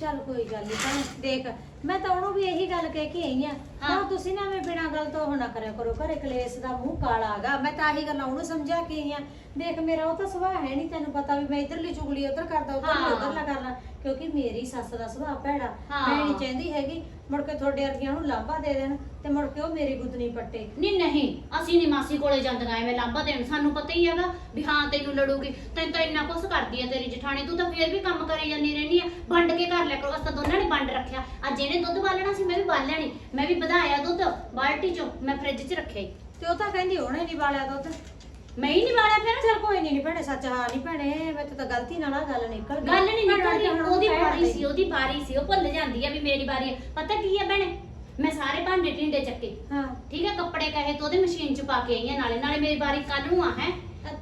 Speaker 4: ਚੱਲ ਕੋਈ ਗੱਲ ਨਹੀਂ ਭੈਣੇ, ਦੇਖ, ਮੈਂ ਤਾਂ ਉਹਨੂੰ ਵੀ ਇਹੀ ਗੱਲ ਕਹਿ ਕੇ ਆਈ ਆ
Speaker 2: ਹਾਂ।
Speaker 4: ਤੁਸੀਂ ਨਾ ਮੈਂ ਬਿਨਾਂ ਗੱਲ ਤੋਂ ਨਾ ਕਰਿਆ ਕਰੋ ਘਰੇ ਕਲੇਸ਼ ਦਾ ਮੂੰਹ ਕਾਲਾ ਹੈਗਾ। ਮੈਂ ਤਾਂ ਆਹੀ ਗੱਲਾਂ ਉਹਨੂੰ ਸਮਝਾ ਕੇ ਆਈ ਆ। ਦੇਖ ਮੇਰਾ ਉਹ ਤਾਂ ਸੁਭਾਅ ਹੈ ਨਹੀਂ ਤੈਨੂੰ ਪਤਾ ਵੀ ਮੈਂ ਇਧਰਲੀ ਚੁਗਲੀ ਉਧਰ ਕਰਦਾ ਉਧਰ
Speaker 2: ਹਾਂ।
Speaker 4: ਉਧਰਲਾ ਕਰਨਾ ਕਿਉਂਕਿ ਮੇਰੀ ਸੱਸ ਦਾ ਸੁਭਾਅ ਭੈੜਾ
Speaker 2: ਹਾਂ।
Speaker 4: ਮੈਂ ਨਹੀਂ ਚਾਹੁੰਦੀ ਹੈਗੀ ਮੁੜ ਕੇ ਤੁਹਾਡੇ ਵਰਗੀਆਂ ਨੂੰ ਲਾਂਭਾ ਦੇ ਦੇਣ ਤੇ ਮੁੜ ਕੇ ਉਹ ਮੇਰੀ ਗੁੱਤਨੀ ਪੱਟੇ।
Speaker 2: ਨਹੀਂ ਨਹੀਂ ਅਸੀਂ ਨਹੀਂ ਮਾਸੀ ਕੋਲੇ ਜਾਂਦੀਆਂ ਐਵੇਂ ਲਾਂਭਾ ਦੇਣ। ਸਾਨੂੰ ਪਤਾ ਹੀ ਹੈਗਾ ਵੀ ਹਾਂ ਤੈਨੂੰ ਲੜੂਗੀ। ਤੈਨੂੰ ਤਾਂ ਇੰਨਾ ਕੁਛ ਕਰਦੀ ਆ ਤੇਰੀ ਜਠਾਣੀ। ਤੂੰ ਤਾਂ ਫੇਰ ਵੀ ਕੰਮ ਕਰੀ ਜਾਂਦੀ ਰਹਿੰਦੀ ਆ। ਵੰਡ ਕੇ ਕਰ ਲਿਆ ਕਰੋ। ਅਸਾਂ ਦੋਨਾਂ ਨੇ ਵੰਡ ਰੱਖਿਆ। ਅੱਜ ਇਹਨੇ ਦੁੱਧ ਬਾਲਣਾ ਸੀ ਮੈਂ ਵੀ ਬਾਲਿਆ ਨਹੀਂ ਮੈਂ ਵੀ ਵਧਾਇਆ ਦੁੱਧ ਬਾਲਟੀ ਚੋਂ ਮੈਂ ਫ੍ਰਿਜ 'ਚ ਰੱਖਿਆ ਈ।
Speaker 4: ਤੇ ਉਹ ਤਾਂ ਕਹਿੰਦੀ ਉਹਨੇ ਨਹੀਂ ਵਾਲਿਆ ਦੁੱਧ।
Speaker 2: ਮੈਂ ਹੀ ਨਹੀਂ ਵਾਲਿਆ ਫਿਰ?
Speaker 4: ਚਲ ਕੋਈ ਨਹੀਂ ਭੈਣੇ ਸੱਚ ਹਾਂ ਨਹੀਂ ਭੈਣੇ ਮੈਂ ਤਾਂ ਗਲਤੀ ਨਾਲ ਆ ਗੱਲ ਨਿਕਲ ਗਈ।
Speaker 2: ਗੱਲ ਨਹੀਂ ਨਿਕਲਦੀ ਉਹਦੀ ਵਾਰੀ ਸੀ ਉਹਦੀ ਵਾਰੀ ਸੀ ਉਹ ਭੁੱਲ ਜਾਂਦੀ ਆ ਵੀ ਮੇਰੀ ਵਾਰੀ ਹੈ ਪਤਾ ਕੀ ਹੈ ਭੈਣੇ? ਮੈਂ ਸਾਰੇ ਭਾਂਡੇ ਢਿੰਡੇ ਚੱਕੇ।
Speaker 4: ਹਾਂ।
Speaker 2: ਠੀਕ ਹੈ ਕੱਪੜੇ ਕਹੇ ਤੋਂ ਉਹਦੇ ਮਸ਼ੀਨ 'ਚ ਪਾ ਕੇ ਆਈ ਆ ਨਾਲੇ ਨਾਲੇ ਮੇਰੀ ਵਾਰੀ ਕੱਲ ਨੂੰ ਆ ਹੈ?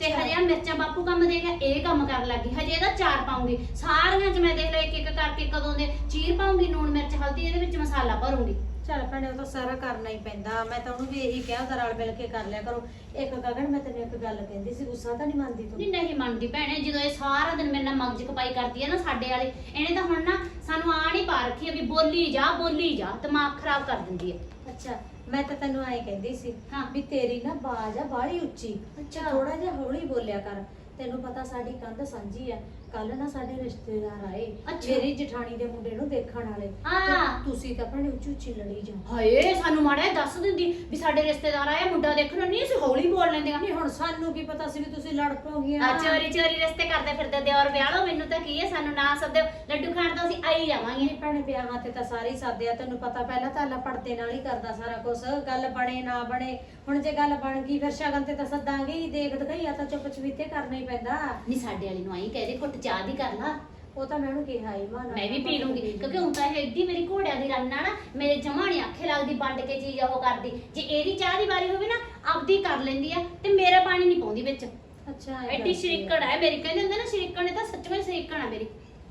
Speaker 2: ਤੇ ਹਜੇ ਆ ਮਿਰਚਾਂ ਬਾਪੂ ਕੰਮ ਦੇ ਗਿਆ ਇਹ ਕੰਮ ਕਰਨ ਲੱਗੀ ਹਜੇ ਇਹਦਾ ਚਾਰ ਪਾਉਂਗੀ। ਸਾਰੀਆਂ 'ਚ ਮੈਂ ਦੇਖ ਲਿਆ ਇੱਕ ਇੱਕ ਕਰਕੇ ਕਦੋਂ ਦੇ ਚੀਰ ਪਾਉਂਗੀ ਨੂਣ ਮਿਰਚ ਹਲਦੀ ਇਹਦੇ ਵਿੱਚ ਮਸਾਲਾ ਭਰੂੰਗੀ।
Speaker 4: ਚੱਲ ਭੈਣੇ ਉਹ ਤਾਂ ਸਾਰਾ ਕਰਨਾ ਹੀ ਪੈਂਦਾ। ਮੈਂ ਤਾਂ ਉਹਨੂੰ ਵੀ ਇਹੀ ਕਿਹਾ ਉਹਦਾ ਰਲ ਮਿਲ ਕੇ ਕਰ ਲਿਆ ਕਰੋ। ਇੱਕ ਗਗਨ ਮੈਂ ਤੈਨੂੰ ਇੱਕ ਗੱਲ ਕਹਿੰਦੀ ਸੀ ਗੁੱਸਾ ਤਾਂ ਨਹੀਂ ਮੰਨਦੀ ਤੂੰ?
Speaker 2: ਨਹੀਂ ਨਹੀਂ ਮੰਨਦੀ ਭੈਣੇ ਜਦੋਂ ਇਹ ਸਾਰਾ ਦਿਨ ਮੇਰੇ ਨਾਲ ਮਗਜ ਕਪਾਈ ਕਰਦੀ ਹੈ ਨਾ ਸਾਡੇ ਵਾਲੀ ਇਹਨੇ ਤਾਂ ਹੁਣ ਨਾ ਸਾਨੂੰ ਆਣ ਹੀ ਪਾ ਰੱਖੀ ਹੈ ਵੀ ਬੋਲੀ ਜਾ ਬੋਲੀ ਜਾ ਦਿਮਾਗ ਖਰਾਬ ਕਰ ਦਿੰਦੀ ਹੈ
Speaker 4: ਅੱਛਾ ਮੈਂ ਤਾਂ ਤੈਨੂੰ ਐਂ ਕਹਿੰਦੀ ਸੀ
Speaker 2: ਹਾਂ।
Speaker 4: ਵੀ ਤੇਰੀ ਨਾ ਬਾਜ਼ ਆ ਬਾਹਲੀ ਉੱਚੀ।
Speaker 2: ਅੱਛਾ।
Speaker 4: ਥੋੜਾ ਜਿਹਾ ਹੌਲੀ ਬੋਲਿਆ ਕਰ। ਤੈਨੂੰ ਪਤਾ ਸਾਡੀ ਕੰਧ ਸਾਂਝੀ ਆ। ਕੱਲ ਨਾ ਸਾਡੇ ਰਿਸ਼ਤੇਦਾਰ ਆਏ
Speaker 2: ਅੱਛਾ।
Speaker 4: ਮੇਰੀ ਜਠਾਣੀ ਦੇ ਮੁੰਡੇ ਨੂੰ ਦੇਖਣ ਵਾਲੇ।
Speaker 2: ਹਾਂ।
Speaker 4: ਤੇ ਤੁਸੀਂ ਤਾਂ ਭੈਣੇ ਉੱਚੀ ਉੱਚੀ ਲੜੀ ਜਾਓ।
Speaker 2: ਹਾਏ ਸਾਨੂੰ ਮਾੜਾ ਜਿਹਾ ਦੱਸ ਦਿੰਦੀ ਵੀ ਸਾਡੇ ਰਿਸ਼ਤੇਦਾਰ ਆਇਆ ਮੁੰਡਾ ਦੇਖਣ ਨਹੀਂ ਅਸੀਂ ਹੌਲੀ ਬੋਲ ਲੈਂਦੀਆਂ
Speaker 4: ਨਹੀਂ ਹੁਣ ਸਾਨੂੰ ਕੀ ਪਤਾ ਸੀ ਵੀ ਤੁਸੀਂ ਲੜ ਪੋਗੀਆਂ
Speaker 2: ਆ ਚੋਰੀ ਚੋਰੀ ਰਿਸ਼ਤੇ ਕਰਦੇ ਫਿਰਦੇ ਦਿਓਰ ਵਿਆਹ ਲਓ ਮੈਨੂੰ ਤਾਂ ਕੀ ਹੈ ਸਾਨੂੰ ਨਾ ਸੱਦਿਓ। ਲੱਡੂ ਖਾਣ ਤਾਂ ਅਸੀਂ ਆਈ ਜਾਵਾਂਗੇ।
Speaker 4: ਨਹੀਂ ਭੈਣੇ ਵਿਆਹਾਂ ਤੇ ਤਾਂ ਸਾਰੇ ਹੀ ਸਾਦੇ ਆ ਤੈਨੂੰ ਪਤਾ ਪਹਿਲਾਂ ਤਾਂ ਅੱਲਾ ਪੜਦੇ ਨਾਲ ਹੀ ਕਰਦਾ ਸਾਰਾ ਕੁਝ ਗੱਲ ਬਣੇ ਨਾ ਬਣੇ। ਹੁਣ ਜੇ ਗੱਲ ਬਣ ਗਈ ਫਿਰ ਸ਼ਗਨ ਤੇ ਤਾਂ ਸੱਦਾਂਗੇ ਹੀ। ਦੇਖ ਦਿਖਾਈ ਆ ਤਾਂ ਚੁੱਪ ਚਵੀਤੇ ਕਰਨਾ ਹੀ ਪੈਂਦਾ।
Speaker 2: ਨਹੀਂ ਸਾਡੇ ਵਾਲੀ ਨੂੰ ਆਈ ਕਹਦੇ ਘੁੱਟ ਚਾਹ ਦੀ ਕਰ ਲਾ
Speaker 4: ਉਹ ਤਾਂ ਮੈਂ ਉਹਨੂੰ ਕਿਹਾ ਹੀ ਮਾਨਾ
Speaker 2: ਮੈਂ ਵੀ ਪੀ ਲੂੰਗੀ ਕਿਉਂਕਿ ਹੁਣ ਤਾਂ ਇਹ ਏਡੀ ਮੇਰੀ ਘੋੜਿਆਂ ਦੀ ਰੰਨ ਆ ਨਾ ਮੇਰੇ ਜਮਾਣੀ ਅੱਖੇ ਲੱਗਦੀ ਵੰਡ ਕੇ ਚੀਜ਼ ਉਹ ਕਰਦੀ। ਜੇ ਇਹਦੀ ਚਾਹ ਦੀ ਵਾਰੀ ਹੋਵੇ ਨਾ ਆਪਦੀ ਕਰ ਲੈਂਦੀ ਆ ਤੇ ਮੇਰਾ ਪਾਣੀ ਨਹੀਂ ਪਾਉਂਦੀ ਵਿੱਚ।
Speaker 4: ਅੱਛਾ
Speaker 2: ਐਡੀ
Speaker 4: ਗੱਲ
Speaker 2: ਸ਼ਰੀਕਣ ਹੈ ਮੇਰੀ ਕਹਿੰਦੇ ਹੁੰਦੇ ਨਾ ਸ਼ਰੀਕਣ ਨੇ ਤਾਂ ਸੱਚਵੇਂ ਸ਼ਰੀਕਣ ਆ ਮੇਰੀ।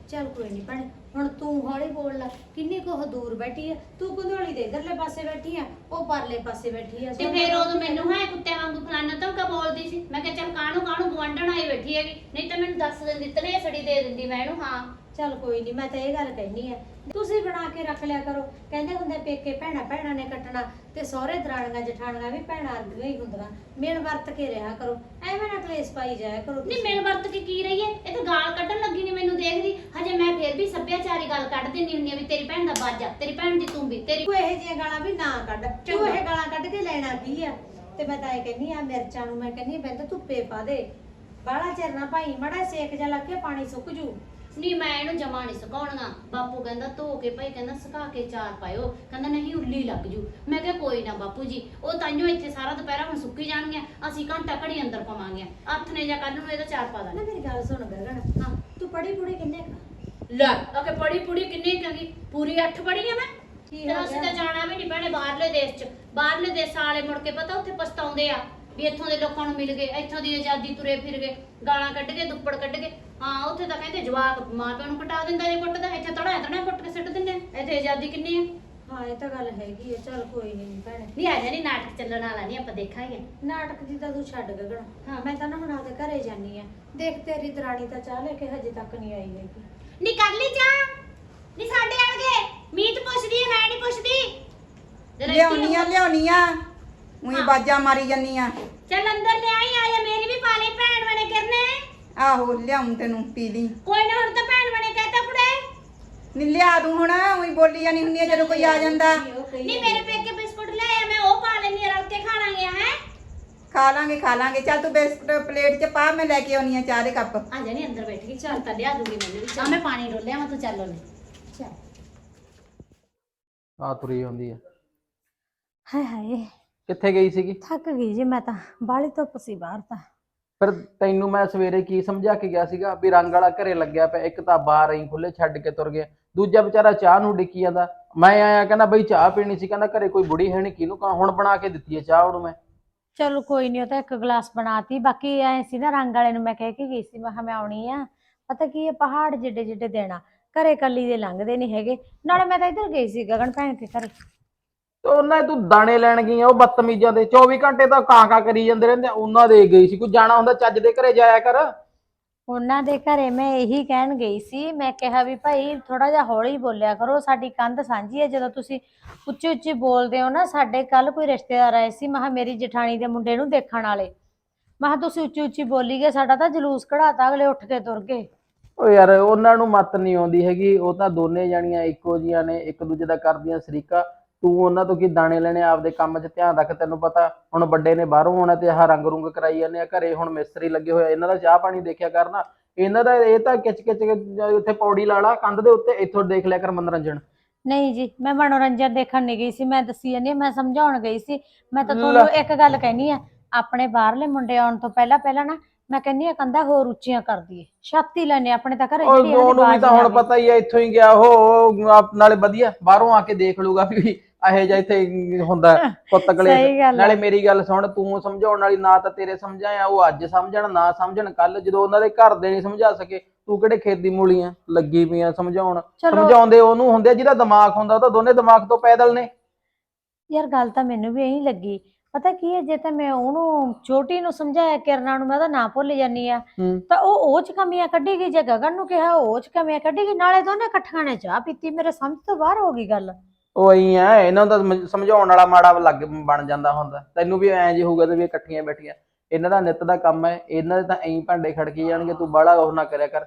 Speaker 4: ਚੱਲ ਕੋਈ ਨਹੀਂ ਭੈਣੇ ਹੁਣ ਤੂੰ ਹੌਲੀ ਬੋਲ ਲੈ ਕਿੰਨੀ ਕੁ ਉਹ ਦੂਰ ਬੈਠੀ ਆ ਤੂੰ ਕੁੰਦੋਲੀ ਦੇ ਇਧਰਲੇ ਪਾਸੇ ਬੈਠੀ ਆ ਉਹ ਪਰਲੇ ਪਾਸੇ ਬੈਠੀ ਆ
Speaker 2: ਤੇ ਫਿਰ ਉਦੋਂ ਮੈਨੂੰ ਹੈ ਕੁੱਤੇ ਵਾਂਗੂ ਫਲਾਨਾ ਤਾਂ ਕਾ ਬੋਲਦੀ ਸੀ? ਮੈਂ ਕਿਹਾ ਚੱਲ ਕਾਹਨੂੰ ਕਾਹਨੂੰ ਗਵੰਡਣ ਆਈ ਬੈਠੀ ਹੈਗੀ? ਨਹੀਂ ਤਾਂ ਮੈਨੂੰ ਦੱਸ ਦਿੰਦੀ ਤਲੇ ਸੜੀ ਦੇ ਦਿੰਦੀ ਮੈਂ ਇਹਨੂੰ ਹਾਂ।
Speaker 4: ਚੱਲ ਕੋਈ ਨਹੀਂ ਮੈਂ ਤਾਂ ਇਹ ਗੱਲ ਕਹਿਨੀ ਆ ਤੁਸੀਂ ਬਣਾ ਕੇ ਰੱਖ ਲਿਆ ਕਰੋ। ਕਹਿੰਦੇ ਹੁੰਦੇ ਪੇਕੇ ਭੈਣਾ ਭੈਣਾ ਨੇ ਕੱਟਣਾ ਤੇ ਸਹੁਰੇ ਦਰਾਣੀਆਂ ਜਠਾਣੀਆਂ ਵੀ ਭੈਣਾਂ ਵਰਗੀਆਂ ਹੀ ਹੁੰਦੀਆਂ। ਮਿਲ ਵਰਤ ਕੇ ਰਿਹਾ ਕਰੋ। ਕਲੇਸ਼ ਪਾਈ ਜਾਇਆ ਕਰੋ
Speaker 2: ਨਹੀਂ। ਮਿਲ ਵਰਤ ਕੇ ਕੀ ਰਹੀ ਹੈ ਇਹ ਤਾਂ ਗਾਲ ਕੱਢਣ ਲੱਗੀ ਨਹੀਂ ਮੈਨੂੰ ਦੇਖਦੀ। ਹਜੇ ਮੈਂ ਫੇਰ ਵੀ ਸੱਭਿਆਚਾਰੀ ਗੱਲ ਕੱਢ ਦਿੰਦੀ ਹੁੰਦੀ ਆ ਵੀ ਤੇਰੀ ਭੈਣ ਦਾ ਬਾਜਾ ਤੇਰੀ ਭੈਣ ਦੀ ਤੂੰ ਵੀ ਤੇਰੀ
Speaker 4: ਤੂੰ ਇਹੋ ਜਿਹੀਆਂ ਗਾਲਾਂ ਵੀ ਨਾ ਕੱਢ। ਤੂੰ। ਇਹ ਗਾਲਾਂ ਕੱਢ ਕੇ ਲੈਣਾ ਕੀ ਆ? ਤੇ ਮੈਂ ਤਾਂ ਇਹ ਕਹਿੰਨੀ ਆ ਮਿਰਚਾਂ ਨੂੰ ਮੈਂ ਕਹਿੰਨੀ ਬੰਦ ਧੁੱਪੇ ਪਾ ਦੇ। ਬਾਹਲਾ ਚਿਰ ਨਾ ਭਾਈ ਮੜਾ ਸੇਕ ਜਾ ਲੱਗ ਕੇ ਪਾਣੀ ਸੁੱਕ ਜੂ।
Speaker 2: ਨਹੀਂ ਮੈਂ ਇਹਨੂੰ ਜਮਾ ਨਹੀਂ ਸੁਕਾਉਣਗਾ ਬਾਪੂ ਕਹਿੰਦਾ ਧੋ ਕੇ ਭਾਈ ਕਹਿੰਦਾ ਸੁਕਾ ਕੇ ਚਾਰ ਪਾਇਓ। ਕਹਿੰਦਾ ਨਹੀਂ ਉੱਲੀ ਲੱਗ ਜੂ। ਮੈਂ ਕਿਹਾ ਕੋਈ ਨਾ ਬਾਪੂ ਜੀ ਉਹ ਤਾਈਓ ਇੱਥੇ ਸਾਰਾ ਦੁਪਹਿਰਾ ਹੁਣ ਸੁੱਕੀ ਜਾਣਗੀਆਂ। ਅਸੀਂ ਘੰਟਾ ਘੜੀ ਅੰਦਰ ਪਾਵਾਂਗੇ ਹੱਥ ਨੇ ਜਾਂ ਕੱਲ ਨੂੰ ਇਹਦਾ ਚਾਰ ਪਾ
Speaker 4: ਨਾ
Speaker 2: ਦਾਂਗੇ
Speaker 4: ਮੇਰੀ ਗੱਲ ਸੁਣ ਗਗਨ
Speaker 2: ਹਾਂ।
Speaker 4: ਤੂੰ ਪੜੀ ਪੂੜੀ ਕਿੰਨੇ ਕੁ?
Speaker 2: ਲੈ ਓਕੇ ਪੜੀ ਪੂੜੀ ਕਿੰਨੀ ਕਹੀ ਪੂਰੀ 8 ਪੜੀ ਆ ਮੈਂ?
Speaker 4: ਕੀ
Speaker 2: ਤੇ
Speaker 4: ਹੋ
Speaker 2: ਅਸੀਂ
Speaker 4: ਗਿਆ?
Speaker 2: ਤਾਂ ਜਾਣਾ ਵੀ ਨਹੀਂ ਭੈਣੇ ਬਾਹਰਲੇ ਦੇਸ਼ 'ਚ। ਬਾਹਰਲੇ ਦੇਸ਼ਾਂ ਵਾਲੇ ਮੁੜ ਕੇ ਪਤਾ ਉੱਥੇ ਪਛਤਾਉਂਦੇ ਆ। ਵੀ ਇੱਥੋਂ ਦੇ ਲੋਕਾਂ ਨੂੰ ਮਿਲ ਗਏ ਇੱਥੋਂ ਦੀ ਆਜ਼ਾਦੀ ਤੁਰੇ ਫਿਰ ਗਏ ਗਾਲਾਂ ਕੱਢ ਕੇ ਦੁੱਪੜ ਕੱਢ ਕੇ ਹਾਂ ਉੱਥੇ ਤਾਂ ਕਹਿੰਦੇ ਜਵਾਕ ਮਾਂ ਪਿਓ ਨੂੰ ਪਟਾ ਦਿੰਦਾ ਜੇ ਕੁੱਟਦਾ ਇੱਥੇ ਤੜਾ ਤੜਾ ਕੁੱਟ ਕੇ ਸਿੱਟ ਦਿੰਦੇ ਆ। ਇੱਥੇ ਆਜ਼ਾਦੀ ਕਿੰਨੀ ਆ?
Speaker 4: ਹਾਂ ਇਹ ਤਾਂ ਗੱਲ ਹੈਗੀ ਆ ਚੱਲ ਕੋਈ ਨਹੀਂ ਭੈਣੇ।
Speaker 2: ਨਹੀਂ ਆ ਜਾਣੀ ਨਾਟਕ ਚੱਲਣ ਵਾਲਾ ਨਹੀਂ ਆਪਾਂ ਦੇਖਾਂਗੇ।
Speaker 4: ਨਾਟਕ ਦੀ ਤਾਂ ਤੂੰ ਛੱਡ ਗਗਨ।
Speaker 2: ਹਾਂ।
Speaker 4: ਮੈਂ ਤਾਂ ਨਾ ਹੁਣ ਆਪਦੇ ਘਰੇ ਜਾਨੀ ਆ। ਦੇਖ ਤੇਰੀ ਦਰਾਣੀ ਤਾਂ ਚਾਹ ਲੈ ਕੇ ਹਜੇ ਤੱਕ ਨਹੀਂ ਆਈ ਹੈਗੀ।
Speaker 2: ਨਹੀਂ ਕਰ ਲਈ ਚਾਹ। ਨਹੀਂ ਸਾਡੇ ਆਣਗੇ ਮੀਤ ਪੁੱਛਦੀ ਹੈ ਮੈਂ ਨਹੀਂ ਪੁੱਛਦੀ।
Speaker 3: ਲਿਆਉਣੀਆਂ ਲਿਆਉਣੀਆਂ ਉਹੀ ਬਾਜਾਂ ਮਾਰੀ ਜੰਨੀਆਂ
Speaker 2: ਚੱਲ ਅੰਦਰ ਲੈ ਆਈ ਆਇਆ ਮੇਰੀ ਵੀ ਪਾ ਲਈ ਭੈਣ ਬਣੇ ਕਰਨੇ।
Speaker 3: ਆਹੋ ਲਿਆਉਂ ਤੈਨੂੰ ਪੀ ਲਈ।
Speaker 2: ਕੋਈ ਨਾ ਹੁਣ ਤਾਂ ਭੈਣ ਬਣੇ ਕਹਤਾ ਕੁੜੇ।
Speaker 3: ਨੀ ਲਿਆ ਦੂੰ ਹੁਣ ਉਹੀ ਬੋਲੀ ਜਾਨੀ ਹੁੰਦੀ ਆ ਜਦੋਂ ਕੋਈ ਆ ਜਾਂਦਾ।
Speaker 2: ਨਹੀਂ ਮੇਰੇ ਪੇਕੇ ਬਿਸਕੁਟ ਲੈ ਆ ਮੈਂ ਉਹ ਪਾ ਲੈਣੀ ਰਲ ਕੇ ਖਾਣਾਂਗੇ ਹੈ?
Speaker 3: ਖਾ ਲਾਂਗੇ ਖਾ ਲਾਂਗੇ। ਚੱਲ ਤੂੰ ਬਿਸਕੁਟ ਪਲੇਟ 'ਚ ਪਾ ਮੈਂ ਲੈ ਕੇ ਆਉਣੀ ਆ ਚਾਹ ਦੇ ਕੱਪ।
Speaker 2: ਆ ਜਾਣੀ ਅੰਦਰ ਬੈਠ। ਕੇ ਚੱਲ ਤਾਂ ਲਿਆ ਦੂੰਗੀ ਮੈਨੂੰ ਵੀ। ਆ ਮੈਂ ਪਾਣੀ ਡੋਲਿਆ ਮੈਂ ਤੂੰ ਚੱਲ ਉਹਨੇ।
Speaker 4: ਚੱਲ।
Speaker 5: ਆ ਤੁਰੀ ਆਉਂਦੀ ਆ।
Speaker 6: ਹਾਏ ਹਾਏ।
Speaker 5: ਕਿੱਥੇ ਗਈ ਸੀਗੀ?
Speaker 6: ਥੱਕ ਗਈ ਜੀ ਮੈਂ ਤਾਂ ਬਾਹਲੀ ਧੁੱਪ ਸੀ ਬਾਹਰ ਤਾਂ।
Speaker 5: ਫਿਰ ਤੈਨੂੰ ਮੈਂ ਸਵੇਰੇ ਕੀ ਸਮਝਾ ਕੇ ਗਿਆ ਸੀਗਾ ਵੀ ਰੰਗ ਵਾਲਾ ਘਰੇ ਲੱਗਿਆ ਪਿਆ ਇੱਕ ਤਾਂ ਬਾਹਰ ਹੀ ਖੁੱਲੇ ਛੱਡ ਕੇ ਤੁਰ ਗਿਆ ਦੂਜਾ ਵਿਚਾਰਾ ਚਾਹ ਨੂੰ ਡਿੱਕੀ ਜਾਂਦਾ ਮੈਂ ਆਇਆ ਕਹਿੰਦਾ ਬਈ ਚਾਹ ਪੀਣੀ ਸੀ ਕਹਿੰਦਾ ਘਰੇ ਕੋਈ ਬੁੜੀ ਹੈ ਨਹੀਂ ਕਿਹਨੂੰ ਕਹਾਂ ਹੁਣ ਬਣਾ ਕੇ ਦਿੱਤੀ ਹੈ ਚਾਹ ਉਹਨੂੰ ਮੈਂ।
Speaker 6: ਚਲੋ ਕੋਈ ਨਹੀਂ ਉਹ ਤਾਂ ਇੱਕ ਗਲਾਸ ਬਣਾਤੀ ਬਾਕੀ ਐ ਸੀ ਨਾ ਰੰਗ ਵਾਲੇ ਨੂੰ ਮੈਂ ਕਹਿ ਕੇ ਗਈ ਸੀ ਮੈਂ ਕਿਹਾ ਮੈਂ ਆਉਣੀ ਆ ਪਤਾ ਕੀ ਹੈ ਪਹਾੜ ਜਿੱਡੇ ਜਿੱਡੇ ਦੇਣਾ ਘਰੇ ਕੱਲੀ ਦੇ ਲੰਘਦੇ ਨਹੀਂ ਹੈਗੇ ਨਾਲੇ ਮੈਂ ਤਾਂ ਇੱਧਰ ਗਈ ਸੀ ਗਗਨ ਭੈਣ ਕੇ ਘਰੇ।
Speaker 5: ਤੇ ਉਹਨਾਂ ਤੂੰ ਦਾਣੇ ਲੈਣ ਗਈ ਆ ਉਹ ਬਦਤਮੀਜ਼ਾਂ ਦੇ 24 ਘੰਟੇ ਤਾਂ ਕਾਂ ਕਾਂ ਕਰੀ ਜਾਂਦੇ ਰਹਿੰਦੇ ਆ, ਉਹਨਾਂ ਦੇ ਗਈ ਸੀ ਕੋਈ ਜਾਣਾ ਹੁੰਦਾ ਚੱਜ ਦੇ ਘਰੇ ਜਾਇਆ ਕਰ।
Speaker 6: ਉਹਨਾਂ ਦੇ ਘਰੇ ਮੈਂ ਇਹੀ ਕਹਿਣ ਗਈ ਸੀ ਮੈਂ ਕਿਹਾ ਵੀ ਭਾਈ ਥੋੜਾ ਜਿਹਾ ਹੌਲੀ ਬੋਲਿਆ ਕਰੋ ਸਾਡੀ ਕੰਧ ਸਾਂਝੀ ਹੈ ਜਦੋਂ ਤੁਸੀਂ ਉੱਚੀ ਉੱਚੀ ਬੋਲਦੇ ਹੋ ਨਾ ਸਾਡੇ ਕੱਲ ਕੋਈ ਰਿਸ਼ਤੇਦਾਰ ਆਏ ਸੀ ਮੈਂ ਕਿਹਾ ਮੇਰੀ ਜਠਾਣੀ ਦੇ ਮੁੰਡੇ ਨੂੰ ਦੇਖਣ ਵਾਲੇ। ਮੈਂ ਕਿਹਾ ਤੁਸੀਂ ਉੱਚੀ ਉੱਚੀ ਬੋਲੀ ਗਏ ਸਾਡਾ ਤਾਂ ਜਲੂਸ ਕਢਾਤਾ ਅਗਲੇ ਉੱਠ ਕੇ ਤੁਰ ਗਏ।
Speaker 5: ਓ ਯਾਰ ਉਹਨਾਂ ਨੂੰ ਮੱਤ ਨਹੀਂ ਆਉਂਦੀ ਹੈਗੀ ਉਹ ਤਾਂ ਦੋਨੇ ਜਾਣੀਆਂ ਇੱਕੋ ਜੀਆਂ ਨੇ ਇੱਕ ਦੂਜੇ ਦਾ ਕਰਦੀਆਂ ਸਰੀਕਾ। ਤੂੰ ਉਹਨਾਂ ਤੋਂ ਕੀ ਦਾਣੇ ਲੈਣੇ ਆਪਦੇ ਕੰਮ 'ਚ ਧਿਆਨ ਰੱਖ ਤੈਨੂੰ ਪਤਾ ਹੁਣ ਵੱਡੇ ਨੇ ਬਾਹਰੋਂ ਆਉਣਾ ਤੇ ਆਹ ਰੰਗ ਰੁੰਗ ਕਰਾਈ ਜਾਂਦੇ ਆ ਘਰੇ ਹੁਣ ਮਿਸਤਰੀ ਲੱਗੇ ਹੋਏ ਆ ਇਹਨਾਂ ਦਾ ਚਾਹ ਪਾਣੀ ਦੇਖਿਆ ਕਰਨਾ ਇਹਨਾਂ ਦਾ ਇਹ ਤਾਂ ਕਿਚ ਕਿਚ ਉੱਥੇ ਪੌੜੀ ਲਾ ਲਾ ਕੰਧ ਦੇ ਉੱਤੇ ਇੱਥੋਂ ਦੇਖ ਲਿਆ ਕਰ ਮਨੋਰੰਜਨ
Speaker 6: ਨਹੀਂ ਜੀ ਮੈਂ ਮਨੋਰੰਜਨ ਦੇਖਣ ਨਹੀਂ ਗਈ ਸੀ ਮੈਂ ਦੱਸੀ ਜਾਂਦੀ ਹਾਂ, ਮੈਂ ਸਮਝਾਉਣ ਗਈ ਸੀ ਮੈਂ ਤਾਂ ਤੁਹਾਨੂੰ ਇੱਕ ਗੱਲ ਕਹਿਣੀ ਆ ਆਪਣੇ ਬਾਹਰਲੇ ਮੁੰਡੇ ਆਉਣ ਤੋਂ ਪਹਿਲਾਂ ਪਹਿਲਾਂ ਨਾ ਮੈਂ ਕਹਿੰਨੀ ਆ ਕੰਦਾ ਹੋਰ ਉੱਚੀਆਂ ਕਰ ਦਈਏ ਛਾਤੀ ਲੈਨੇ ਆਪਣੇ ਤਾਂ ਘਰੇ
Speaker 5: ਉਹ
Speaker 6: ਜਿਹੜੀ ਇਹਨਾਂ ਦੀ
Speaker 5: ਉਹਨੂੰ ਵੀ
Speaker 6: ਆਵਾਜ਼
Speaker 5: ਤਾਂ ਹੁਣ
Speaker 6: ਆਵੇ।
Speaker 5: ਪਤਾ ਹੀ ਆ ਇੱਥੋਂ ਹੀ ਗਿਆ ਉਹ ਉਹ ਆਪ- ਨਾਲੇ ਵਧੀਆ ਬਾਹਰੋਂ ਆ ਕੇ ਦੇਖ ਲੂਗਾ ਵੀ ਇਹੋ ਜਿਹਾ ਇੱਥੇ ਹੁੰਦਾ ਪੁੱਤ
Speaker 6: ਸਹੀ ਗੱਲ।
Speaker 5: ਨਾਲੇ ਮੇਰੀ ਗੱਲ ਸੁਣ ਤੂੰ ਸਮਝਾਉਣ ਵਾਲੀ ਨਾ ਤਾਂ ਤੇਰੇ ਸਮਝਾਇਆ ਉਹ ਅੱਜ ਸਮਝਣ ਨਾ ਸਮਝਣ ਕੱਲ ਜਦੋਂ ਉਹਨਾਂ ਦੇ ਘਰ ਦੇ ਨਹੀਂ ਸਮਝਾ ਸਕੇ ਤੂੰ ਕਿਹੜੇ ਖੇਤੀ ਮੂਲੀਆਂ ਲੱਗੀ ਪਈਆਂ ਸਮਝਾਉਣ।
Speaker 6: ਚਲੋ।
Speaker 5: ਸਮਝਾਉਂਦੇ ਉਹਨੂੰ ਹੁੰਦੇ ਆ ਜਿਹਦਾ ਦਿਮਾਗ ਹੁੰਦਾ ਉਹ ਤਾਂ ਦੋਨੇ ਦਿਮਾਗ ਤੋਂ ਪੈਦਲ ਨੇ।
Speaker 6: ਯਾਰ ਗੱਲ ਤਾਂ ਮੈਨੂੰ ਵੀ ਇਹੀ ਲੱਗੀ। ਪਤਾ ਕੀ ਹੈ ਜੇ ਤਾਂ ਮੈਂ ਉਹਨੂੰ ਛੋਟੀ ਨੂੰ ਸਮਝਾਇਆ ਕਿਰਨਾਂ ਨੂੰ ਮੈਂ ਉਹਦਾ ਨਾਂ ਭੁੱਲ ਜਾਨੀ ਆ।
Speaker 5: ਹੂੰ।
Speaker 6: ਤਾਂ ਉਹ ਉਹ ਚ ਕਮੀਆਂ ਕੱਢੇਗੀ ਜੇ ਗਗਨ ਨੂੰ ਕਿਹਾ ਉਹ ਚ ਕਮੀਆਂ ਕੱਢੇਗੀ ਨਾਲੇ ਦੋਨੇ ਇਕੱਠੀਆਂ ਨੇ ਚਾਹ ਪੀਤੀ ਮੇਰੇ ਸਮਝ ਤੋਂ ਬਾਹਰ ਹੋ ਗਈ ਗੱਲ।
Speaker 5: ਉਹ ਐਂ ਆ, ਇਹਨਾਂ ਦਾ ਸਮਝ- ਸਮਝਾਉਣ ਵਾਲਾ ਮਾੜਾ ਲੱਗ ਬਣ ਜਾਂਦਾ ਹੁੰਦਾ। ਤੈਨੂੰ ਵੀ ਐਂ ਜੇ ਹੋਊਗਾ ਤੇ ਵੀ ਇਹ ਇਕੱਠੀਆਂ ਬੈਠੀਆਂ। ਇਹਨਾਂ ਦਾ ਨਿੱਤ ਦਾ ਕੰਮ ਹੈ, ਇਹਨਾਂ ਦੇ ਤਾਂ ਐਂ ਭਾਂਡੇ ਖੜਕੀ ਜਾਣਗੇ, ਤੂੰ ਬਾਹਲਾ ਉਹ ਨਾ ਕਰਿਆ ਕਰ।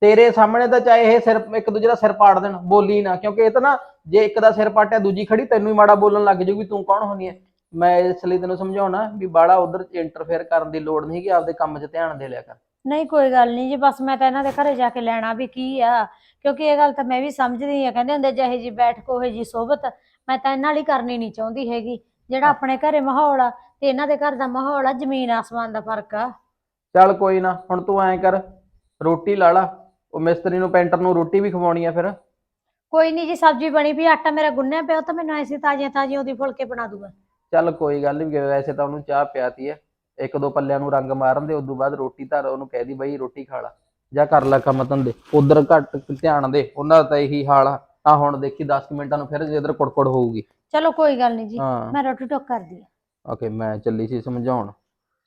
Speaker 5: ਤੇਰੇ ਸਾਹਮਣੇ ਤਾਂ ਚਾਹੇ ਇਹ ਸਿਰ, ਇੱਕ ਦੂਜੇ ਦਾ ਸਿਰ ਪਾੜ ਦੇਣ, ਬੋਲੀ ਨਾ, ਕਿਉਂਕਿ ਇਹ ਤਾਂ ਨਾ, ਜੇ ਇੱਕ ਦਾ ਸਿਰ ਪਾਟਿਆ, ਦੂਜੀ ਖੜੀ, ਤੈਨੂੰ ਹੀ ਮਾੜਾ ਬੋਲਣ ਲੱਗ ਜਾਊਗੀ, ਤੂੰ ਕੌਣ ਹੁੰਨੀ ਹੈ ਮੈਂ ਇਸ ਲਈ ਤੈਨੂੰ ਸਮਝਾਉਣਾ ਵੀ ਬਾਹਲਾ ਉਧਰ ਇੰਟਰਫੇਅਰ ਕਰਨ ਦੀ ਲੋੜ ਨਹੀਂ ਕਿ ਆਪਦੇ ਕੰਮ 'ਚ ਧਿਆਨ ਦੇ ਲਿਆ ਕਰ।
Speaker 6: ਨਹੀਂ ਕੋਈ ਗੱਲ ਨਹੀਂ ਜੀ ਬਸ ਮੈਂ ਤਾਂ ਇਹਨਾਂ ਦੇ ਘਰੇ ਜਾ ਕੇ ਲੈਣਾ ਵੀ ਕੀ ਆ। ਕਿਉਂਕਿ ਇਹ ਗੱਲ ਤਾਂ ਮੈਂ ਵੀ ਸਮਝਦੀ ਆ ਕਹਿੰਦੇ ਹੁੰਦੇ ਜਿਹੇ ਜੀ ਬੈਠ ਕੋ ਜੀ ਸੋਬਤ ਮੈਂ ਤਾਂ ਇਹਨਾਂ ਲਈ ਕਰਨੀ ਨਹੀਂ ਚਾਹੁੰਦੀ ਹੈਗੀ। ਜਿਹੜਾ ਆਪਣੇ ਘਰੇ ਮਾਹੌਲ ਆ ਤੇ ਇਹਨਾਂ ਦੇ ਘਰ ਦਾ ਮਾਹੌਲ ਆ ਜ਼ਮੀਨ ਆਸਮਾਨ ਦਾ ਫ਼ਰਕ ਆ।
Speaker 5: ਚੱਲ ਕੋਈ ਨਾ ਹੁਣ ਤੂੰ ਐਂ ਕਰ ਰੋਟੀ ਲਾ ਲਾ ਉਹ ਮਿਸਤਰੀ ਨੂੰ ਪੈਂਟਰ ਨੂੰ ਰੋਟੀ ਵੀ ਖਵਾਉਣੀ ਆ ਫਿਰ।
Speaker 6: ਕੋਈ ਨਹੀਂ ਜੀ ਸਬਜ਼ੀ ਬਣੀ ਵੀ ਆਟਾ ਮੇਰਾ ਗੁੰਨਿਆ ਪਿਆ ਉਹ ਤਾਂ ਮੈਨੂੰ ਐਸੀ ਤਾਜ਼ੀਆਂ ਤਾਜ਼ੀਆਂ ਉਹਦੀ ਫੁਲਕੇ ਬਣਾ ਦੂਗਾ।
Speaker 5: ਚੱਲ ਕੋਈ ਗੱਲ ਨਹੀਂ ਵੈਸੇ ਤਾਂ ਉਹਨੂੰ ਚਾਹ ਪਿਆਤੀ ਹੈ ਇੱਕ ਦੋ ਪੱਲਿਆਂ ਨੂੰ ਰੰਗ ਮਾਰਨ ਦੇ ਉਦੋਂ ਬਾਅਦ ਰੋਟੀ ਧਰ ਉਹਨੂੰ ਕਹਿ ਦੀ ਬਈ ਰੋਟੀ ਖਾ ਲਾ ਜਾਂ ਕਰ ਲੈ ਕੰਮ ਧੰਦੇ। ਉਧਰ ਘੱਟ ਧਿਆਨ ਦੇ ਉਹਨਾਂ ਦਾ ਤਾਂ ਇਹੀ ਹਾਲ ਆ। ਆ ਹੁਣ ਦੇਖੀ 10 ਮਿੰਟਾਂ ਨੂੰ ਫਿਰ ਇਧਰ ਕੁੜਕੁੜ ਹੋਊਗੀ।
Speaker 6: ਚਲੋ ਕੋਈ ਗੱਲ ਨਹੀਂ ਜੀ
Speaker 5: ਹਾਂ।
Speaker 6: ਮੈਂ ਰੋਟੀ ਟੋਕ ਕਰਦੀ ਆ।
Speaker 5: ਓਕੇ ਮੈਂ ਚੱਲੀ ਸੀ ਸਮਝਾਉਣ।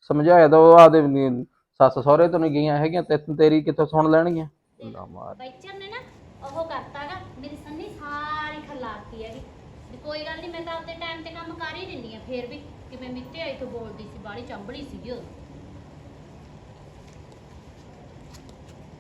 Speaker 5: ਸਮਝਾਇਆ ਤਾਂ ਉਹ ਆਦੇ ਸੱਸ ਸਹੁਰੇ ਤੋਂ ਨਹੀਂ ਗਈਆਂ ਹੈਗੀਆਂ ਤੇ ਤੇਰੀ ਕਿੱਥੋਂ ਸੁਣ ਲੈਣਗੀਆਂ? ਨਾ ਮਾਰ।
Speaker 2: ਬੈਚਰ ਨੇ ਨਾ ਉਹ ਕਰਤਾਗਾ ਮੇਰੀ ਸੰਨੀ ਸਾਰੀ ਖਲਾਤੀ ਹੈਗੀ। ਵੀ ਕੋਈ ਗੱਲ ਨਹੀਂ ਮੈਂ ਤਾਂ ਆਪਦੇ ਟਾਈਮ ਤੇ ਕੰਮ ਕਰ ਹੀ ਦਿੰਦੀ ਆ ਫੇਰ ਵੀ। ਕਿਵੇਂ ਮੈਂ ਮਿੱਤੇ ਆਈ ਤੋਂ ਬੋਲਦੀ ਸੀ ਬਾੜੀ ਚੰਬੜੀ ਸੀਗੀ ਉਹ।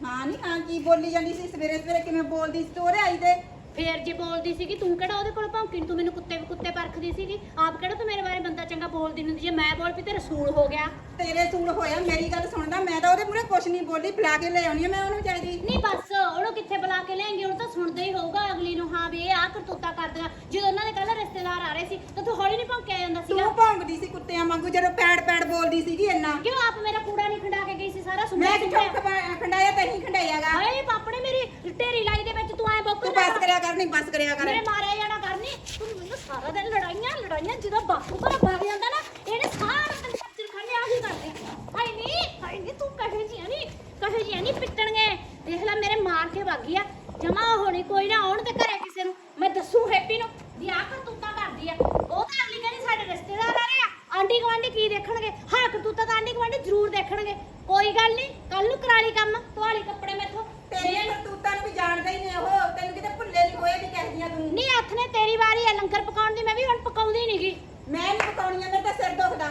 Speaker 3: ਹਾਂ ਨਹੀਂ ਹਾਂ ਕੀ ਬੋਲੀ ਜਾਂਦੀ ਸੀ? ਸਵੇਰੇ ਸਵੇਰੇ ਕਿਵੇਂ ਬੋਲਦੀ ਸੀ? ਤੋਰੇ ਆਈ ਦੇ।
Speaker 2: ਫੇਰ ਜੇ ਬੋਲਦੀ ਸੀਗੀ ਤੂੰ ਕਿਹੜਾ ਉਹਦੇ ਕੋਲ ਭੌਂਕੀ ਨੂੰ? ਤੂੰ ਮੈਨੂੰ ਕੁੱਤੇ ਕੁੱਤੇ ਪਰਖਦੀ ਸੀਗੀ। ਆਪ ਕਿਹੜਾ ਤੂੰ ਮੇਰੇ ਬਾਰੇ ਬੰਦਾ ਚੰਗਾ ਬੋਲਦੀ ਨਹੀਂ ਜੇ ਮੈਂ ਬੋਲ ਪਈ ਤੇ ਰਸੂਲ ਹੋ ਗਿਆ।
Speaker 3: ਤੇਰੇ ਸੂਲ ਹੋਇਆ ਮੇਰੀ ਗੱਲ ਸੁਣਦਾ ਮੈਂ ਤਾਂ ਉਹਦੇ ਮੂਹਰੇ ਕੁਛ ਨਹੀਂ ਬੋਲੀ ਬੁਲਾ ਕੇ ਲੈ ਆਉਣੀ ਆ ਮੈਂ ਉਹਨੂੰ ਚਾਹੀਦੀ
Speaker 2: ਨਹੀਂ ਬਸ ਉਹਨੂੰ ਕਿੱਥੇ ਬੁਲਾ ਕੇ ਲਿਆਂਗੇ ਉਹਨੂੰ ਤਾਂ ਸੁਣਦਾ ਹੀ ਹੋਊਗਾ ਅਗਲੀ ਨੂੰ ਹਾਂ ਵੀ ਇਹ ਆ ਕਰਤੂਤਾ ਕਰਦੀਆਂ ਜਦੋਂ ਉਹਨਾਂ ਦੇ ਕੱਲ ਰਿਸ਼ਤੇਦਾਰ ਆ ਰਹੇ ਸੀ ਤਾਂ ਤੂੰ ਹੌਲੀ ਨਹੀਂ ਭੌਂਕਿਆ ਜਾਂਦਾ ਸੀਗਾ?
Speaker 3: ਤੂੰ ਭੌਂਕਦੀ ਸੀ ਕੁੱਤਿਆਂ ਵਾਂਗੂ ਜਦੋਂ ਪੈੜ ਪੈੜ ਬੋਲਦੀ ਸੀਗੀ ਇੰਨਾ।
Speaker 2: ਕਿਉਂ ਆਪ ਮੇਰਾ ਕੂੜਾ ਨਹੀਂ ਖੰਡਾ ਕੇ ਗਈ ਸੀ? ਸਾਰਾ
Speaker 3: ਮੈਂ
Speaker 2: ਸੁਣਿਆ
Speaker 3: ਕਿੱਥੋਂ ਖਵਾ- ਖੰਡਾਇਆ ਤਾਂ ਹੀ ਖੰਡਾਇਆਗਾ।
Speaker 2: ਹਾਏ ਪਾਪੜੇ ਮੇਰੀ ਢੇਰੀ ਲਾਈ ਦੇ ਵਿੱਚ ਤੂੰ ਐ ਬੋਕ
Speaker 3: ਤੂੰ ਬਸ ਕਰਿਆ ਕਰ, ਨਹੀਂ ਬਸ ਕਰਿਆ ਕਰ।
Speaker 2: ਮੇਰੇ ਮਾਰਿਆ ਜਾਣਾ ਕਰਨੀ, ਤੂੰ ਮੈਨੂੰ ਸਾਰਾ ਦਿਨ ਲੜਾਈਆਂ ਲੜਾਈਆਂ, ਜਦੋਂ ਬਾਪੂ ਘਰ ਭਾਗ ਜਾਂਦਾ ਨਾ, ਇਹਨੇ ਸਾਰਾ ਦਿਨ ਖੱਚਰ ਖਾਣੇ ਆਹੀ ਕਰਦੀ? ਹਾਏ ਨਹੀਂ ਹਾਏ ਨਹੀਂ ਤੂੰ ਕਹੇ ਜੀ ਨਹੀਂ ਕਹੇ ਜੀ ਨਹੀਂ ਪਿੱਟਣਗੇ ਦੇਖ ਲੈ, ਮੇਰੇ ਮਾਰ ਕੇ ਭਾਗੀ ਆ ਜਮਾ ਹੋਣੀ ਕੋਈ ਨਾ ਆਉਣ ਤੇ ਘਰੇ ਕਿਸੇ ਨੂੰ। ਮੈਂ ਦੱਸੂ ਹੈਪੀ ਨੂੰ, ਵੀ ਆਹ ਕਰਤੂਤਾਂ ਕਰਦੀ ਆ। ਉਹ ਤਾਂ ਅਗਲੀ ਕਹਿੰਦੀ ਸਾਡੇ ਰਿਸ਼ਤੇਦਾਰ ਆ ਰਹੇ ਆ, ਆਂਢੀ ਗੁਆਂਢੀ ਕੀ ਦੇਖਣਗੇ? ਹਾਂ, ਕਰਤੂਤਾਂ ਤਾਂ ਆਂਢੀ ਗੁਆਂਢੀ ਜ਼ਰੂਰ ਦੇਖਣਗੇ। ਕੋਈ ਗੱਲ ਨਹੀਂ ਕੱਲ ਨੂੰ ਕਰਾ ਲਈ ਕੰਮ ਧਵਾਲੀ ਕੱਪੜੇ ਮੈਥੋਂ
Speaker 3: ਤੇਰੇ ਕਰਤੂਤਾਂ ਨੂੰ ਵੀ ਜਾਣਦਾ ਹੀ ਨਹੀਂ ਉਹ ਤੈਨੂੰ ਕਿਤੇ ਭੁੱਲੇ ਨਹੀਂ ਹੋਏ ਵੀ ਕਹਿੰਦੀਆਂ ਤੂੰ
Speaker 2: ਨਹੀਂ ਹੱਥ ਨੇ ਤੇਰੀ ਵਾਰੀ ਆ ਲੰਗਰ ਪਕਾਉਣ ਦੀ ਮੈਂ ਵੀ ਹੁਣ ਪਕਾਉਂਦੀ ਨਹੀਂਗੀ
Speaker 3: ਮੈਂ ਨਹੀਂ ਪਕਾਉਣੀ ਆ ਮੇਰੇ ਤਾਂ ਸਿਰ ਦੁਖਦਾ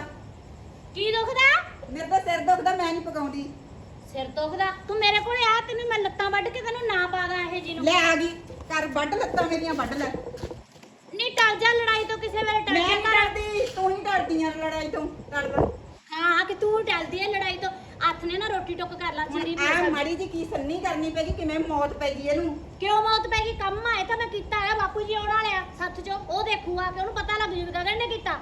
Speaker 2: ਕੀ ਦੁਖਦਾ?
Speaker 3: ਮੇਰੇ ਤਾਂ ਸਿਰ ਦੁਖਦਾ ਮੈਂ ਨਹੀਂ ਪਕਾਉਂਦੀ।
Speaker 2: ਸਿਰ ਦੁਖਦਾ? ਤੂੰ ਮੇਰੇ ਕੋਲੇ ਆ ਤੈਨੂੰ ਮੈਂ ਲੱਤਾਂ ਵੱਢ ਕੇ ਤੈਨੂੰ ਨਾ ਪਾ ਦਾਂ ਇਹ ਜੀ ਨੂੰ
Speaker 3: ਲੈ ਆ ਗਈ ਕਰ ਵੱਢ ਲੱਤਾਂ ਮੇਰੀਆਂ ਵੱਢ ਲੈ।
Speaker 2: ਨਹੀਂ ਟਲ ਜਾ ਲੜਾਈ ਤੋਂ ਕਿਸੇ ਵੇਲੇ ਟਲ
Speaker 3: ਮੈਂ
Speaker 2: ਜਾ
Speaker 3: ਨਹੀਂ ਡਰਦੀ ਤੂੰ ਹੀ ਡਰਦੀ ਆ ਲੜਾਈ ਤੋਂ ਲੜ ਲੈ
Speaker 2: ਹਾਂ ਕਿ ਤੂੰ ਟਲਦੀ ਹੈ ਲੜਾਈ ਤੋਂ। ਹੱਥ ਨੇ ਨਾ ਰੋਟੀ ਟੁੱਕ ਕਰ ਲਾ ਚੀਰੀ ਵੀ
Speaker 3: ਆ। ਮਾੜੀ ਜੀ ਕੀ ਸੰਨੀ ਕਰਨੀ ਪੈਗੀ ਕਿਵੇਂ ਮੌਤ ਪੈ ਗਈ ਇਹਨੂੰ?
Speaker 2: ਕਿਉਂ ਮੌਤ ਪੈ ਗਈ? ਕੰਮ ਆਏ ਤਾਂ ਮੈਂ ਕੀਤਾ ਆ ਬਾਪੂ ਜੀ ਆਉਣ ਵਾਲਿਆ ਸੱਥ ਚੋਂ। ਉਹ ਦੇਖੂਗਾ ਕਿ ਉਹਨੂੰ ਪਤਾ ਲੱਗ ਜੂ ਵੀ ਗਗਨ ਨੇ ਕੀਤਾ।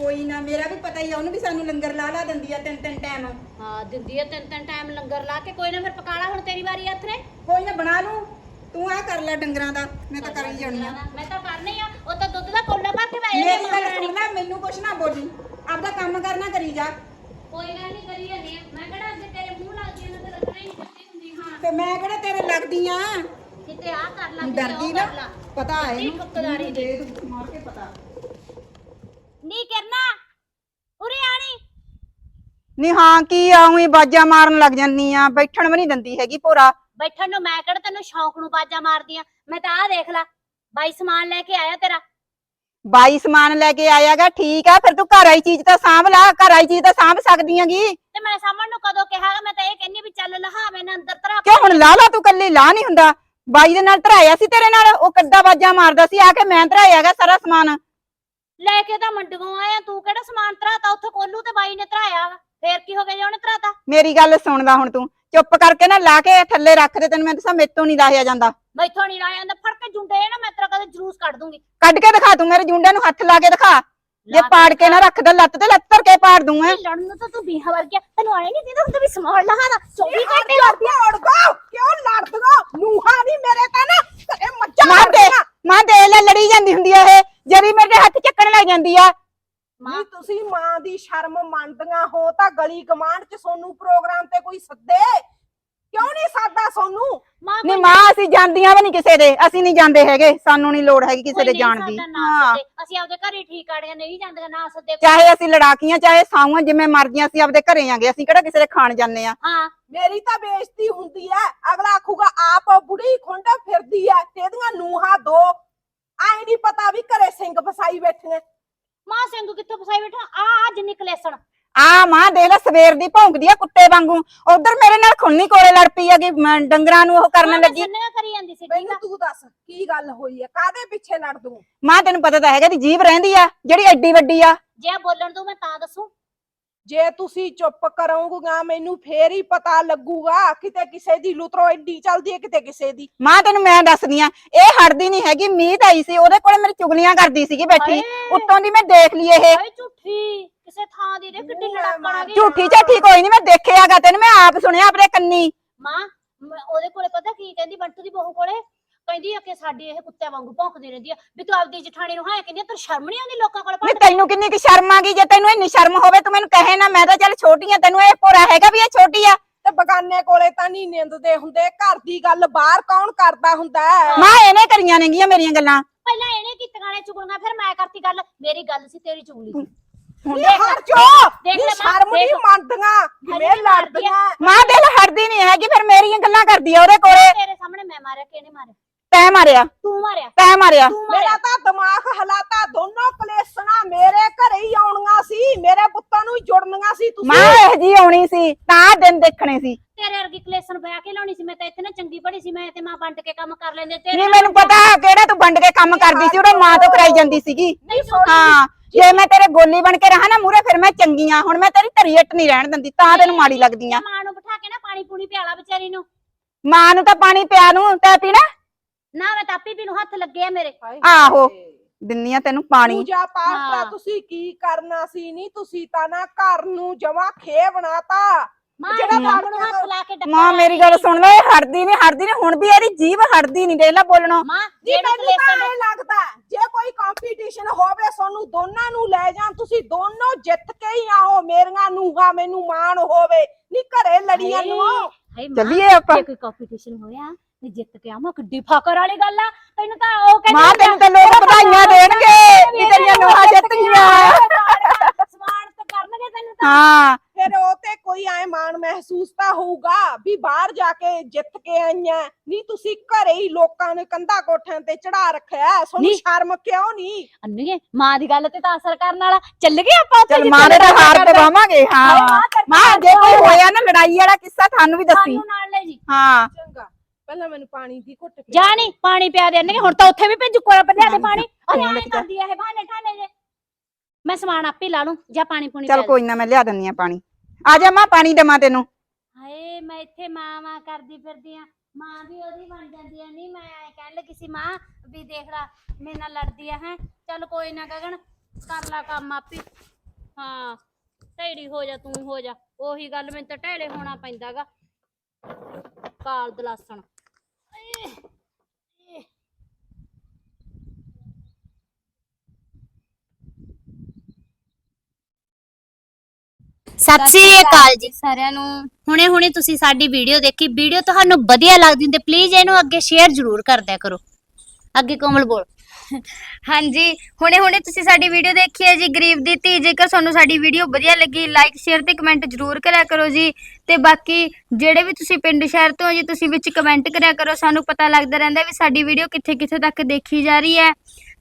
Speaker 3: ਕੋਈ ਨਾ ਮੇਰਾ ਵੀ ਪਤਾ ਹੀ ਆ ਉਹਨੂੰ ਵੀ ਸਾਨੂੰ ਲੰਗਰ ਲਾ ਲਾ ਦਿੰਦੀ ਆ ਤਿੰਨ ਤਿੰਨ ਟਾਈਮ
Speaker 2: ਹਾਂ ਦਿੰਦੀ ਹੈ ਤਿੰਨ ਤਿੰਨ ਟਾਈਮ ਲੰਗਰ ਲਾ ਕੇ ਕੋਈ ਨਾ ਫਿਰ ਪਕਾ ਲਾ ਹੁਣ ਤੇਰੀ ਵਾਰੀ ਨੇ।
Speaker 3: ਕੋਈ ਨਾ ਬਣਾ ਲੂੰ ਤੂੰ ਆ ਕਰ ਲੈ ਡੰਗਰਾਂ ਦਾ ਮੈਂ ਤਾਂ ਕਰ ਹੀ ਜਾਣੀ ਆ।
Speaker 2: ਮੈਂ ਤਾਂ ਕਰਨੀ ਆ ਉਹ ਤਾਂ ਦੁੱਧ ਦਾ ਕੋਲਾ ਭਰ ਕੇ ਮੈਂ ਇਹਦੇ
Speaker 3: ਮੇਰੀ ਗੱਲ ਸੁਣ ਲੈ ਮੈਨੂੰ ਕੁਛ ਨਾ ਬੋਲੀ ਆਪਦਾ ਕੰਮ ਕਰਨਾ ਕਰੀ ਜਾ।
Speaker 2: ਕੋਈ ਗੱਲ ਨਹੀਂ ਕਰੀ ਜਾਂਦੀ ਆ। ਮੈਂ ਕਿਹੜਾ ਅੱਗੇ ਤੇਰੇ ਮੂੰਹ ਲੱਗਦੀ ਆ ਨਾ ਤੇ ਲੱਗਣਾ ਹੀ ਨਹੀਂ ਕਰਦੀ ਹੁੰਦੀ ਹਾਂ।
Speaker 3: ਤੇ ਮੈਂ ਕਿਹੜਾ ਤੇਰੇ ਲੱਗਦੀ ਆ?
Speaker 2: ਕਿਤੇ ਆ ਕਰ ਲਾ
Speaker 3: ਡਰਦੀ ਨਾ ਪਤਾ ਹੈ।
Speaker 2: ਦੇ
Speaker 3: ਦੂੰ ਮਾਰ ਕੇ ਪਤਾ।
Speaker 2: ਨੀ ਕਰਨਾ। ਉਰੇ ਆਣੀ
Speaker 3: ਨਹੀਂ ਹਾਂ ਕੀ ਆਉਂ ਬਾਜਾਂ ਮਾਰਨ ਲੱਗ ਜਾਂਦੀ ਆ। ਬੈਠਣ ਵੀ ਨਹੀਂ ਦਿੰਦੀ ਹੈਗੀ ਭੋਰਾ।
Speaker 2: ਬੈਠਣ ਨੂੰ ਮੈਂ ਕਿਹੜਾ ਤੈਨੂੰ ਸ਼ੌਂਕ ਨੂੰ ਬਾਜਾ ਮਾਰਦੀ ਆ? ਮੈਂ ਤਾਂ ਆਹ ਦੇਖ ਲਾ ਬਾਈ ਸਮਾਨ ਲੈ ਕੇ ਆਇਆ ਤੇਰਾ।
Speaker 3: ਬਾਈ ਸਮਾਨ ਲੈ ਕੇ ਆਇਆਗਾ ਠੀਕ ਆ ਫਿਰ ਤੂੰ ਘਰ ਆਈ ਚੀਜ਼ ਤਾਂ ਸਾਂਭ ਲਾ ਘਰ ਆਈ ਚੀਜ਼ ਤਾਂ ਸਾਂਭ ਸਕਦੀ ਆਂਗੀ
Speaker 2: ਤੇ ਮੈਂ ਸਾਹਮਣ ਨੂੰ ਕਦੋਂ ਕਿਹਾਗਾ ਮੈਂ ਤਾਂ ਇਹ ਕਹਿੰਨੀ ਵੀ ਚੱਲ ਲਹਾ ਮੈਂ ਅੰਦਰ ਤਰਾ
Speaker 3: ਕਿਉਂ ਹੁਣ ਲਾ ਲਾ ਤੂੰ ਕੱਲੀ ਲਾ ਨਹੀਂ ਹੁੰਦਾ। ਬਾਈ ਦੇ ਨਾਲ ਧਰਾਇਆ ਸੀ ਤੇਰੇ ਨਾਲ ਉਹ ਕੱਦਾ ਬਾਜਾਂ ਮਾਰਦਾ ਸੀ? ਆ ਕੇ ਮੈਂ ਧਰਾਇਆਗਾ ਸਾਰਾ ਸਮਾਨ।
Speaker 2: ਲੈ ਕੇ ਤਾਂ ਮੰਡੀੋਂ ਆਇਆ ਤੂੰ ਕਿਹੜਾ ਸਮਾਨ ਧਰਾਤਾ? ਉੱਥੇ ਕੋਲੂ ਤੇ ਬਾਈ ਨੇ ਧਰਾਇਆ ਵਾ। ਫੇਰ ਕੀ ਹੋ ਗਿਆ ਜੇ ਉਹਨੇ ਧਰਾਤਾ?
Speaker 3: ਮੇਰੀ ਗੱਲ ਸੁਣਦਾ ਹੁਣ ਤੂੰ। ਚੁੱਪ ਕਰਕੇ ਨਾ ਲਾ ਕੇ ਥੱਲੇ ਰੱਖ ਦੇ ਤੈਨੂੰ ਮੈਂ ਦੱਸਾਂ ਮੇਤੋਂ ਨਹੀਂ ਲਾਹਿਆ ਜਾਂਦਾ।
Speaker 2: ਮੈਥੋਂ ਨਹੀਂ ਲਾਇਆ ਜਾਂਦਾ। ਫੜ ਕੇ ਜੁੰਡੇ ਨਾ ਮੈਂ ਤੇਰਾ ਕਦੇ ਜਲੂਸ ਕੱਢ ਦੂੰਗੀ।
Speaker 3: ਕੱਢ ਕੇ ਦਿਖਾ ਤੂੰ ਮੇਰੇ ਜੁੰਡੇ ਨੂੰ ਹੱਥ ਲਾ ਕੇ ਦਿਖਾ। ਜੇ ਪਾੜ ਕੇ ਨਾ ਰੱਖਦਾ ਲੱਤ ਤੇ ਲੱਤ ਧਰ ਕੇ ਪਾੜ ਦੂੰ
Speaker 2: ਲੜਨ ਨੂੰ ਤਾਂ ਤੂੰ ਬੀਹਾ ਵਰਗਿਆ। ਤੈਨੂੰ ਆਏ ਨਹੀਂ ਦਿੰਦਾ ਹੁੰਦਾ ਵੀ ਸਮਾਨ ਲਹਾਦਾ 24 ਘੰਟੇ
Speaker 1: ਲੜਦੀ ਲੜਦਾ ਕਿਉਂ ਲੜਦਾ ਨੂਹਾ ਨਹੀਂ ਮੇਰੇ ਤਾਂ ਨਾ ਘਰੇ ਮੱਝਾਂ
Speaker 3: ਮਾਂ ਦੇ। ਮਾਂ ਦੇ ਲੈ ਲੜੀ ਜਾਂਦੀ ਹੁੰਦੀ ਆ ਇਹ। ਜਰੀ ਮੇਰੇ ਹੱਥ ਚੱਕਣ ਲੱਗ ਜਾਂਦੀ ਆ।
Speaker 1: ਨਹੀਂ ਤੁਸੀਂ ਮਾਂ ਦੀ ਸ਼ਰਮ ਮੰਨਦੀਆਂ ਹੋ ਤਾਂ ਗਲੀ ਗਮਾਂਡ ਚ ਸੋਨੂੰ ਪ੍ਰੋਗਰਾਮ ਤੇ ਕੋਈ ਸੱਦੇ? ਕਿਉਂ ਨਹੀਂ ਸਾਦਾ ਸੋਨੂੰ?
Speaker 2: ਮਾਂ
Speaker 3: ਨਹੀਂ ਮਾਂ ਅਸੀਂ ਜਾਂਦੀਆਂ ਵੀ ਨਹੀਂ ਕਿਸੇ ਦੇ। ਅਸੀਂ ਨਹੀਂ ਜਾਂਦੇ ਹੈਗੇ। ਸਾਨੂੰ ਨਹੀਂ ਲੋੜ ਹੈਗੀ ਕਿਸੇ ਦੇ ਜਾਣ ਦੀ। ਹਾਂ।
Speaker 2: ਅਸੀਂ ਆਪਦੇ ਘਰੇ ਠੀਕ ਆੜੀਆਂ ਨਹੀਂ ਜਾਂਦੀਆਂ ਨਾ ਸੱਦੇ
Speaker 3: ਚਾਹੇ ਅਸੀਂ ਲੜਾਕੀਆਂ ਚਾਹੇ ਸਾਊਆਂ ਜਿਵੇਂ ਮਰਜ਼ੀਆਂ ਅਸੀਂ ਆਪਦੇ ਘਰੇ ਆਂਗੇ। ਅਸੀਂ ਕਿਹੜਾ ਕਿਸੇ ਦੇ ਖਾਣ ਜਾਂਦੇ ਆ।
Speaker 2: ਹਾਂ।
Speaker 1: ਮੇਰੀ ਤਾਂ ਬੇਇੱਜ਼ਤੀ ਹੁੰਦੀ ਐ। ਅਗਲਾ ਆਖੂਗਾ ਆਪ ਬੁੜੀ ਖੁੰਡਾ ਫਿਰਦੀ ਐ ਨੂਹਾਂ ਦੋ ਆਈ ਨਹੀਂ ਪਤਾ ਵੀ ਘਰੇ ਸਿੰਘ ਫਸਾਈ ਬੈਠੇ
Speaker 2: ਮਾਂ ਸਿੰਘ ਕਿੱਥੋਂ ਫਸਾਈ ਬੈਠਾ? ਆ ਅੱਜ ਨਿਕਲੇ ਸਣ
Speaker 3: ਆ ਮਾਂ ਦੇ ਲੈ ਸਵੇਰ ਦੀ ਭੌਂਕਦੀ ਆ ਕੁੱਤੇ ਵਾਂਗੂ। ਉਧਰ ਮੇਰੇ ਨਾਲ ਖੁੰਨੀ ਕੋਲੇ ਲੜ ਪਈ ਆ ਕਿ ਮੈਂ ਡੰਗਰਾਂ ਨੂੰ ਉਹ ਕਰਨ ਲੱਗੀ।
Speaker 2: ਸੰਨਿਆ ਕਰੀ ਜਾਂਦੀ ਸੀ ਠੀਕ
Speaker 1: ਮੈਨੂੰ
Speaker 2: ਆ?
Speaker 1: ਤੂੰ ਦੱਸ ਕੀ ਗੱਲ ਹੋਈ ਐ ਕਾਦੇ ਪਿੱਛੇ ਲੜ ਦੂੰ
Speaker 3: ਮਾਂ ਤੈਨੂੰ ਪਤਾ ਤਾਂ ਹੈਗਾ ਦੀ ਜੀਭ ਰਹਿੰਦੀ ਆ ਜਿਹੜੀ ਐਡੀ ਵੱਡੀ ਆ।
Speaker 2: ਜੇ ਬੋਲਣ ਤੋਂ ਮੈਂ ਤਾਂ ਦੱਸੂ।
Speaker 1: ਜੇ ਤੁਸੀਂ ਚੁੱਪ ਕਰੋਗੀਆਂ ਮੈਨੂੰ ਫੇਰ ਹੀ ਪਤਾ ਲੱਗੂਗਾ ਕਿਤੇ ਕਿਸੇ ਦੀ ਲੁਤਰੋ ਐਡੀ ਚੱਲਦੀ ਐ ਕਿਤੇ ਕਿਸੇ ਦੀ।
Speaker 3: ਮਾਂ ਤੈਨੂੰ ਮੈਂ ਦੱਸਦੀ ਆ ਇਹ ਹਟਦੀ ਨਹੀਂ ਹੈਗੀ ਮੀਤ ਆਈ ਸੀ ਉਹਦੇ ਕੋਲੇ ਮੇਰੀ ਚੁਗਲੀਆਂ ਕਰਦੀ ਸੀਗੀ ਬੈਠੀ।
Speaker 2: ਹਾਏ।
Speaker 3: ਉੱਤੋਂ ਦੀ ਮੈਂ ਦੇਖ ਲਈ ਇਹ।
Speaker 2: ਝੂਠੀ ਕਿਸੇ ਥਾਂ ਦੀ ਕਿੱਡੀ ਲੜਾਕਣ ਗਈ
Speaker 3: ਝੂਠੀ ਝਾਠੀ ਕੋਈ ਨਹੀਂ ਮੈਂ ਦੇਖਿਆਗਾ ਤੈਨੂੰ ਮੈਂ ਆਪ ਸੁਣਿਆ ਆਪਣੇ ਕੰਨੀ।
Speaker 2: ਮਾਂ ਮੈਂ ਉਹਦੇ ਕੋਲੇ ਪਤਾ ਕੀ ਕਹਿੰਦੀ ਬੰਟੂ ਦੀ ਬਹੂ ਕੋਲੇ? ਕਹਿੰਦੀ ਆ ਕਿ ਸਾਡੀ ਇਹ ਕੁੱਤਿਆਂ ਵਾਂਗੂ ਭੌਂਕਦੀ ਰਹਿੰਦੀ ਆ। ਵੀ ਤੂੰ ਆਪਦੀ ਜਠਾਣੀ ਨੂੰ ਹਾਂ ਕਹਿੰਦੀ ਆ, ਤੈਨੂੰ ਸ਼ਰਮ ਨਹੀਂ ਆਉਂਦੀ ਲੋਕਾਂ ਕੋਲ
Speaker 3: ਨਹੀਂ
Speaker 2: ਭੌਂਕਦੀ
Speaker 3: ਤੈਨੂੰ ਕਿੰਨੀ ਕਿ ਸ਼ਰਮ ਆ ਗਈ? ਜੇ ਤੈਨੂੰ ਇੰਨੀ ਸ਼ਰਮ ਹੋਵੇ ਤੂੰ ਮੈਨੂੰ ਕਹੇ ਨਾ ਮੈਂ ਤਾਂ ਚੱਲ ਛੋਟੀ ਆ ਤੈਨੂੰ ਇਹ ਭੋਰਾ ਹੈਗਾ ਵੀ ਇਹ ਛੋਟੀ ਆ।
Speaker 1: ਤੇ ਬਗਾਨੇ ਕੋਲੇ ਤਾਂ ਨਹੀਂ ਨਿੰਦਦੇ ਹੁੰਦੇ ਘਰ ਦੀ ਗੱਲ ਬਾਹਰ ਕੌਣ ਕਰਦਾ ਹੁੰਦਾ ਹੈ?
Speaker 3: ਮਾਂ ਇਹਨੇ ਕਰੀਆਂ ਨੇਗੀਆਂ ਮੇਰੀਆਂ ਗੱਲਾਂ।
Speaker 2: ਪਹਿਲਾਂ ਇਹਨੇ ਕੀਤੀਆਂ ਨੇ ਚੁਗਲੀਆਂ ਫਿਰ ਮੈਂ ਕਰਤੀ ਗੱਲ ਮੇਰੀ ਗੱਲ ਸੀ ਤੇਰੀ ਚੁਗਲੀ ਸੀ
Speaker 1: ਇਹ ਹਰ ਜੋ
Speaker 2: ਦੇਖ ਲੈ ਮਾਂ,
Speaker 1: ਸ਼ਰਮ ਨਹੀਂ
Speaker 2: ਦੇਖ।
Speaker 1: ਮੰਨਦੀਆਂ
Speaker 2: ਹਜੇ
Speaker 1: ਕਿਵੇਂ
Speaker 2: ਵੀ ਮਾਰਦੀ ਆ।
Speaker 1: ਲੜਦੀਆਂ
Speaker 3: ਮਾਂ ਦਿਲ ਹਟਦੀ ਨਹੀਂ ਹੈਗੀ ਫਿਰ ਮੇਰੀਆਂ ਗੱਲਾਂ ਕਰਦੀ ਆ ਉਹਦੇ ਕੋਲੇ।
Speaker 2: ਤੇਰੇ ਸਾਹਮਣੇ ਮੈਂ ਮਾਰਿਆ ਕਿ ਇਹਨੇ ਮਾਰਿਆ?
Speaker 3: ਤੈਂ ਮਾਰਿਆ।
Speaker 2: ਤੂੰ ਮਾਰਿਆ।
Speaker 3: ਤੈਂ ਮਾਰਿਆ।
Speaker 2: ਤੂੰ ਮਾਰਿਆ
Speaker 1: ਮੇਰਾ ਤਾਂ ਦਿਮਾਗ ਹਲਾਤਾ ਦੋਨੋਂ ਕਲੇਸ਼ਣਾ ਮੇਰੇ ਘਰੇ ਹੀ ਆਉਣੀਆਂ ਸੀ ਮੇਰੇ ਪੁੱਤਾਂ ਨੂੰ ਹੀ ਜੁੜਨੀਆਂ ਸੀ
Speaker 3: ਮਾਂ
Speaker 1: ਤੁਸੀਂ
Speaker 3: ਇਹ ਜੀ ਆਉਣੀ ਸੀ ਤਾਂ ਦਿਨ ਦੇਖਣੇ ਸੀ।
Speaker 2: ਤੇਰੇ ਵਰਗੀ ਕਲੇਸਨ ਵਿਆਹ ਕੇ ਲਾਉਣੀ ਸੀ ਮੈਂ ਤਾਂ ਇੱਥੇ ਨਾ ਚੰਗੀ ਪੜੀ ਸੀ ਮੈਂ ਤੇ ਮਾਂ ਵੰਡ ਕੇ ਕੰਮ ਕਰ ਲੈਂਦੇ ਤੇਰੇ
Speaker 3: ਨਹੀਂ ਮੈਨੂੰ ਪਤਾ ਕਿਹੜਾ ਤੂੰ ਵੰਡ ਕੇ ਕੰਮ ਕਰਦੀ ਸੀ ਉਹਦੇ ਮਾਂ ਤੋਂ ਕਰਾਈ ਜਾਂਦੀ ਸੀਗੀ। ਹਾਂ ਜੇ ਮੈਂ ਤੇਰੇ ਗੋਲੀ ਬਣ ਕੇ ਰਹਾ ਨਾ ਮੂਰੇ ਫਿਰ ਮੈਂ ਚੰਗੀ ਆ ਹੁਣ ਮੈਂ ਤੇਰੀ ਧਰੀਟ ਨਹੀਂ ਰਹਿਣ ਦਿੰਦੀ ਤਾਂ ਤੈਨੂੰ ਮਾੜੀ ਲੱਗਦੀ ਆ
Speaker 2: ਮਾਂ ਨੂੰ ਬਿਠਾ ਕੇ ਨਾ ਪਾਣੀ ਪੂਣੀ ਪਿਆਲਾ ਵਿਚਾਰੀ ਨੂੰ।
Speaker 3: ਮਾਂ ਨੂੰ ਤਾਂ ਪਾਣੀ ਪਿਆ ਨੂੰ ਤੈ ਪੀਣਾ?
Speaker 2: ਨਾ ਮੈਂ ਤਾਪੀ ਵੀ ਨੂੰ ਹੱਥ ਲੱਗੇ ਆ ਮੇਰੇ।
Speaker 3: ਆਹੋ ਦਿੰਨੀ ਆ ਤੈਨੂੰ ਪਾਣੀ।
Speaker 1: ਪੂਜਾ ਪਾਠ ਤਾਂ
Speaker 2: ਹਾਂ।
Speaker 1: ਤੁਸੀਂ ਕੀ ਕਰਨਾ ਸੀ? ਨਹੀਂ ਤੁਸੀਂ ਤਾਂ ਨਾ ਘਰ ਨੂੰ ਜਮਾ ਖੇ ਬਣਾਤਾ।
Speaker 2: ਮਾਂ
Speaker 1: ਜਿਹੜਾ
Speaker 2: ਜਿਹੜਾ
Speaker 1: ਬਾਪ
Speaker 2: ਨੂੰ
Speaker 1: ਨੇ
Speaker 2: ਹੱਥ ਲਾ ਕੇ ਡੱਕਾ
Speaker 3: ਮਾਂ ਮੇਰੀ ਗੱਲ ਸੁਣ ਲੈ ਇਹ ਹਟਦੀ ਨਹੀਂ ਹਟਦੀ ਨਹੀਂ ਹੁਣ ਵੀ ਇਹਦੀ ਜੀਭ ਹਟਦੀ ਨਹੀਂ ਦੇਖ ਲੈ ਬੋਲਣੋਂ।
Speaker 2: ਮਾਂ
Speaker 1: ਜੀ
Speaker 2: ਜਿਹੜੇ
Speaker 1: ਮੈਨੂੰ ਤਾਂ
Speaker 2: ਕਲੇਸਨ
Speaker 1: ਐਂ ਲੱਗਦਾ ਹੈ, ਜੇ ਕੋਈ ਕੰਪੀਟੀਸ਼ਨ ਹੋਵੇ ਸਾਨੂੰ ਦੋਨਾਂ ਨੂੰ ਲੈ ਜਾਣ। ਤੁਸੀਂ ਦੋਨੋਂ ਜਿੱਤ ਕੇ ਹੀ ਆਓ ਮੇਰੀਆਂ ਨੂੰਹਾਂ ਮੈਨੂੰ ਮਾਣ ਹੋਵੇ। ਨਹੀਂ ਘਰੇ ਲੜੀਆਂ ਨੂੰ
Speaker 2: ਹਾਏ ਮਾਂ,
Speaker 3: ਚੱਲੀਏ ਆਪਾਂ।
Speaker 2: ਜੇ ਕੋਈ ਕੰਪੀਟੀਸ਼ਨ ਹੋਇਆ ਤੇ ਜਿੱਤ ਕੇ ਆਵਾਂ ਕਿੱਡੀ ਫਾਕਰ ਵਾਲੀ ਗੱਲ ਆ। ਤੈਨੂੰ ਤਾਂ ਉਹ ਕਹਿੰਦੇ
Speaker 3: ਮਾਂ ਤੈਨੂੰ ਤਾਂ ਲੋਕ ਵਧਾਈਆਂ ਦੇਣਗੇ। ਕਿ ਤੇਰੀਆਂ ਨੂੰਹਾਂ ਜਿੱਤ ਗਈਆਂ।
Speaker 2: ਸਮਾਨ ਤਾਂ ਕਰਨਗੇ ਤੈਨੂੰ ਤਾਂ।
Speaker 3: ਹਾਂ।
Speaker 1: ਫਿਰ ਉਹ ਤੇ ਕੋਈ ਐ ਮਾਣ ਮਹਿਸੂਸ ਤਾਂ ਹੋਊਗਾ ਵੀ ਬਾਹਰ ਜਾ ਕੇ ਜਿੱਤ ਕੇ ਆਈਆਂ। ਨਹੀਂ ਤੁਸੀਂ ਘਰੇ ਹੀ ਲੋਕਾਂ ਨੇ ਕੰਧਾ ਕੋਠਿਆਂ ਤੇ ਚੜਾ ਰੱਖਿਆ। ਤੁਹਾਨੂੰ
Speaker 2: ਨਹੀਂ।
Speaker 1: ਸ਼ਰਮ ਕਿਉਂ ਨਹੀਂ
Speaker 2: ਅੰਨੀਏ ਮਾਂ ਦੀ ਗੱਲ ਤੇ ਤਾਂ ਅਸਰ ਕਰਨ ਵਾਲਾ। ਚੱਲ ਗਏ ਆਪਾਂ ਉੱਥੇ
Speaker 3: ਚਲ
Speaker 2: ਜਿੱਥੇ
Speaker 3: ਮਾਂ ਦੇ ਤਾਂ ਹਾਰ ਤੇ। ਵਾਵਾਂਗੇ ਹਾਂ।
Speaker 2: ਹਾਏ ਮਾਂ, ਤੇਰੇ
Speaker 3: ਮਾਂ
Speaker 2: ਤਾਂ
Speaker 3: ਜੇ ਕੋਈ
Speaker 2: ਹਾਰ
Speaker 3: ਹੋਇਆ ਨਾ ਲੜਾਈ ਵਾਲਾ ਕਿੱਸਾ ਤੁਹਾਨੂੰ ਵੀ ਦੱਸੀ।
Speaker 2: ਸਾਨੂੰ ਨਾਲ ਲੈ ਜੀ।
Speaker 3: ਹਾਂ।
Speaker 1: ਚੰਗਾ। ਪਹਿਲਾਂ ਮੈਨੂੰ ਪਾਣੀ ਦੀ ਘੁੱਟ ਪਿਆ
Speaker 2: ਜਾ ਨੀ ਪਾਣੀ ਪਿਆ ਦੇਣਗੇ ਹੁਣ ਤਾਂ ਉੱਥੇ ਵੀ ਭੇਜੂ ਕੋਲ ਬੰਨਿਆ ਦੇ ਪਾਣੀ ਅਰੇ
Speaker 3: ਜਾ।
Speaker 2: ਕਰਦੀ ਆ ਇਹ ਬਹਾਨੇ ਠਾਣੇ ਜੇ। ਮੈਂ ਸਮਾਨ ਆਪੇ ਲਾ ਲੂੰ ਜਾਂ ਪਾਣੀ ਪੂਣੀ
Speaker 3: ਚਲ। ਕੋਈ ਨਾ ਮੈਂ ਲਿਆ ਦਿੰਨੀ ਆ ਪਾਣੀ। ਆ ਜਾ ਮਾਂ ਪਾਣੀ ਦੇਵਾਂ ਤੈਨੂੰ।
Speaker 2: ਹਾਏ ਮੈਂ ਇੱਥੇ ਮਾਂ ਮਾਂ ਕਰਦੀ ਫਿਰਦੀ ਆ। ਮਾਂ ਵੀ ਉਹਦੀ ਬਣ ਜਾਂਦੀ ਆ। ਨਹੀਂ ਮੈਂ ਐਂ ਕਹਿਣ ਲੱਗੀ ਸੀ ਮਾਂ ਵੀ ਦੇਖ ਲੈ ਮੇਰੇ ਨਾਲ ਲੜਦੀ ਆ ਹੈ। ਚੱਲ ਕੋਈ ਨਾ ਗਗਨ ਕਰ ਲਾ ਕੰਮ ਆਪੇ। ਹਾਂ ਢੇੜੀ ਹੋ ਜਾ ਤੂੰ ਹੋ ਜਾ। ਉਹੀ ਗੱਲ ਮੈਨੂੰ ਤਾਂ ਢੇੜੇ ਹੋਣਾ ਪੈਂਦਾਗਾ। ਕਾਲ ਦਲਾਸਣ ਸਤਿ ਸ੍ਰੀ ਅਕਾਲ ਜੀ ਸਾਰਿਆਂ ਨੂੰ। ਹੁਣੇ ਹੁਣੇ ਤੁਸੀਂ ਸਾਡੀ ਵੀਡੀਓ ਦੇਖੀ। ਵੀਡੀਓ ਤੁਹਾਨੂੰ ਵਧੀਆ ਲੱਗਦੀ ਹੁੰਦੀ ਪਲੀਜ਼ ਇਹਨੂੰ ਅੱਗੇ ਸ਼ੇਅਰ ਜ਼ਰੂਰ ਕਰ ਦਿਆ ਕਰੋ। ਅੱਗੇ ਕੋਮਲ ਬੋਲ।
Speaker 7: ਹਾਂਜੀ ਹੁਣੇ ਹੁਣੇ ਤੁਸੀਂ ਸਾਡੀ ਵੀਡੀਓ ਦੇਖੀ ਹੈ ਜੀ, ਗਰੀਬ ਦੀ ਧੀ, ਜੇਕਰ ਤੁਹਾਨੂੰ ਸਾਡੀ ਵੀਡੀਓ ਵਧੀਆ ਲੱਗੀ ਲਾਈਕ ਸ਼ੇਅਰ ਤੇ ਕਮੈਂਟ ਜ਼ਰੂਰ ਕਰਿਆ ਕਰੋ ਜੀ। ਤੇ ਬਾਕੀ ਜਿਹੜੇ ਵੀ ਤੁਸੀਂ ਪਿੰਡ ਸ਼ਹਿਰ ਤੋਂ ਹੋ ਜੀ, ਤੁਸੀਂ ਵਿੱਚ ਕਮੈਂਟ ਕਰਿਆ ਕਰੋ, ਸਾਨੂੰ ਪਤਾ ਲੱਗਦਾ ਰਹਿੰਦਾ ਵੀ ਸਾਡੀ ਵੀਡੀਓ ਕਿੱਥੇ ਕਿੱਥੇ ਤੱਕ ਦੇਖੀ ਜਾ ਰਹੀ ਹੈ।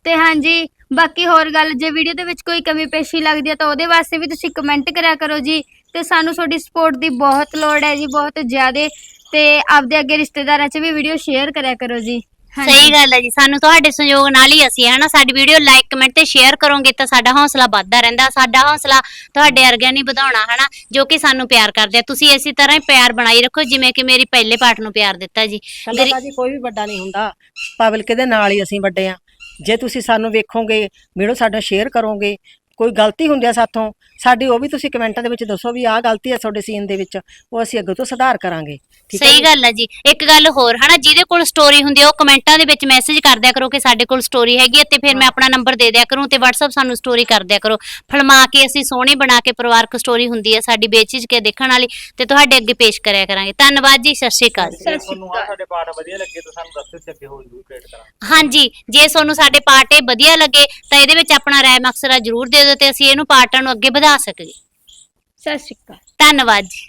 Speaker 7: ਤੇ ਹਾਂਜੀ, ਬਾਕੀ ਹੋਰ ਗੱਲ, ਜੇ ਵੀਡੀਓ ਦੇ ਵਿੱਚ ਕੋਈ ਕਮੀ ਪੇਸ਼ੀ ਲੱਗਦੀ ਹੈ, ਤਾਂ ਉਹਦੇ ਵਾਸਤੇ ਵੀ ਤੁਸੀਂ ਕਮੈਂਟ ਕਰਿਆ ਕਰੋ ਜੀ। ਤੇ ਸਾਨੂੰ ਤੁਹਾਡੀ ਸਪੋਰਟ ਦੀ ਬਹੁਤ ਲੋੜ ਹੈ ਜੀ, ਬਹੁਤ ਜ਼ਿਆਦਾ। ਤੇ ਆਪਦੇ ਅੱਗੇ ਰਿਸ਼ਤੇਦਾਰਾਂ 'ਚ ਵੀ ਵੀਡੀਓ ਸ਼ੇਅਰ ਕਰਿਆ ਕਰੋ ਜੀ।
Speaker 2: ਸਹੀ ਗੱਲ ਹੈ ਜੀ ਸਾਨੂੰ ਤੁਹਾਡੇ ਸਹਿਯੋਗ ਨਾਲ ਹੀ ਅਸੀਂ ਹਨਾ ਸਾਡੀ ਵੀਡੀਓ ਲਾਈਕ ਕਮੈਂਟ ਤੇ ਸ਼ੇਅਰ ਕਰੋਗੇ ਤਾਂ ਸਾਡਾ ਹੌਸਲਾ ਵੱਧਦਾ ਰਹਿੰਦਾ ਸਾਡਾ ਹੌਸਲਾ ਤੁਹਾਡੇ ਵਰਗਿਆਂ ਨਹੀਂ ਵਧਾਉਣਾ ਹਨਾ ਜੋ ਕਿ ਸਾਨੂੰ ਪਿਆਰ ਕਰਦੇ ਆ। ਤੁਸੀਂ ਇਸੇ ਤਰ੍ਹਾਂ ਹੀ ਪਿਆਰ ਬਣਾਈ ਰੱਖੋ ਜਿਵੇਂ ਕਿ ਮੇਰੀ ਪਹਿਲੇ ਪਾਰਟ ਨੂੰ ਪਿਆਰ ਦਿੱਤਾ ਜੀ। ਗਰੀ-
Speaker 8: ਜੀ ਕੋਈ ਵੀ ਵੱਡਾ ਨਹੀਂ ਹੁੰਦਾ ਪਬਲਿਕ ਦੇ ਨਾਲ ਹੀ ਅਸੀਂ ਵੱਡੇ ਆ। ਜੇ ਤੁਸੀਂ ਸਾਨੂੰ ਵੇਖੋਗੇ ਵੀਡੀਓ ਸਾਡਾ ਸ਼ੇਅਰ ਕਰੋਗੇ ਕੋਈ ਗਲਤੀ ਹੁੰਦੀ ਆ ਸਾਥੋਂ ਸਾਡੀ ਉਹ ਵੀ ਤੁਸੀਂ ਕਮੈਂਟਾਂ ਦੇ ਵਿੱਚ ਦੱਸੋ ਵੀ ਆਹ ਗਲਤੀ ਹੈ ਤੁਹਾਡੇ ਸੀਨ ਦੇ ਵਿੱਚ ਉਹ ਅਸੀਂ ਅੱਗੇ ਤੋਂ ਸੁਧਾਰ ਕਰਾਂਗੇ ਠੀਕ ਹੈ
Speaker 2: ਸਹੀ? ਗੱਲ ਹੈ ਜੀ। ਇੱਕ ਗੱਲ ਹੋਰ ਹਨਾ ਜਿਹਦੇ ਕੋਲ ਸਟੋਰੀ ਹੁੰਦੀ ਹੈ ਉਹ ਕਮੈਂਟਾਂ ਦੇ ਵਿੱਚ ਮੈਸੇਜ ਕਰ ਦਿਆ ਕਰੋ ਕਿ ਸਾਡੇ ਕੋਲ ਸਟੋਰੀ ਹੈਗੀ ਤੇ ਫਿਰ ਮੈਂ ਆਪਣਾ ਨੰਬਰ ਦੇ ਦਿਆ ਕਰੂੰ ਤੇ WhatsApp ਸਾਨੂੰ ਸਟੋਰੀ ਕਰ ਦਿਆ ਕਰੋ। ਫਲਮਾ ਕੇ ਅਸੀਂ ਸੋਹਣੀ ਬਣਾ ਕੇ ਪਰਿਵਾਰਕ ਸਟੋਰੀ ਹੁੰਦੀ ਹੈ ਸਾਡੀ ਬੇਚਿਜ ਕੇ ਦੇਖਣ ਵਾਲੀ ਤੇ ਤੁਹਾਡੇ ਅੱਗੇ ਪੇਸ਼ ਕਰਿਆ ਕਰਾਂਗੇ। ਧੰਨਵਾਦ ਜੀ ਸਤਿ ਸ਼੍ਰੀ ਅਕਾਲ
Speaker 9: ਜੇ। ਤੁਹਾਨੂੰ ਆ ਸਾਡੇ ਪਾਠ ਵਧੀਆ ਲੱਗੇ ਤਾਂ ਸਾਨੂੰ ਦੱਸੋ ਤੇ ਅੱਗੇ ਹੋਰ ਜ਼ਰੂਰ ਕ੍ਰੀਏਟ ਕਰਾਂਗੇ।
Speaker 2: ਹਾਂਜੀ ਜੇ ਤੁਹਾਨੂੰ ਸਾਡੇ ਪਾਰਟ ਇਹ ਵਧੀਆ ਲੱਗੇ ਤਾਂ ਇਹਦੇ ਵਿੱਚ ਆਪਣਾ ਰਾਏ ਮਕਸਰਾ ਜ਼ਰੂਰ ਦੇ ਦਿਓ ਤੇ ਅਸੀਂ ਇਹਨੂੰ ਪਾਰਟਾਂ ਨੂੰ ਅੱਗੇ ਵਧਾ ਸਕੀਏ
Speaker 7: ਸਤਿ ਸ਼੍ਰੀ ਅਕਾਲ।
Speaker 2: ਧੰਨਵਾਦ ਜੀ।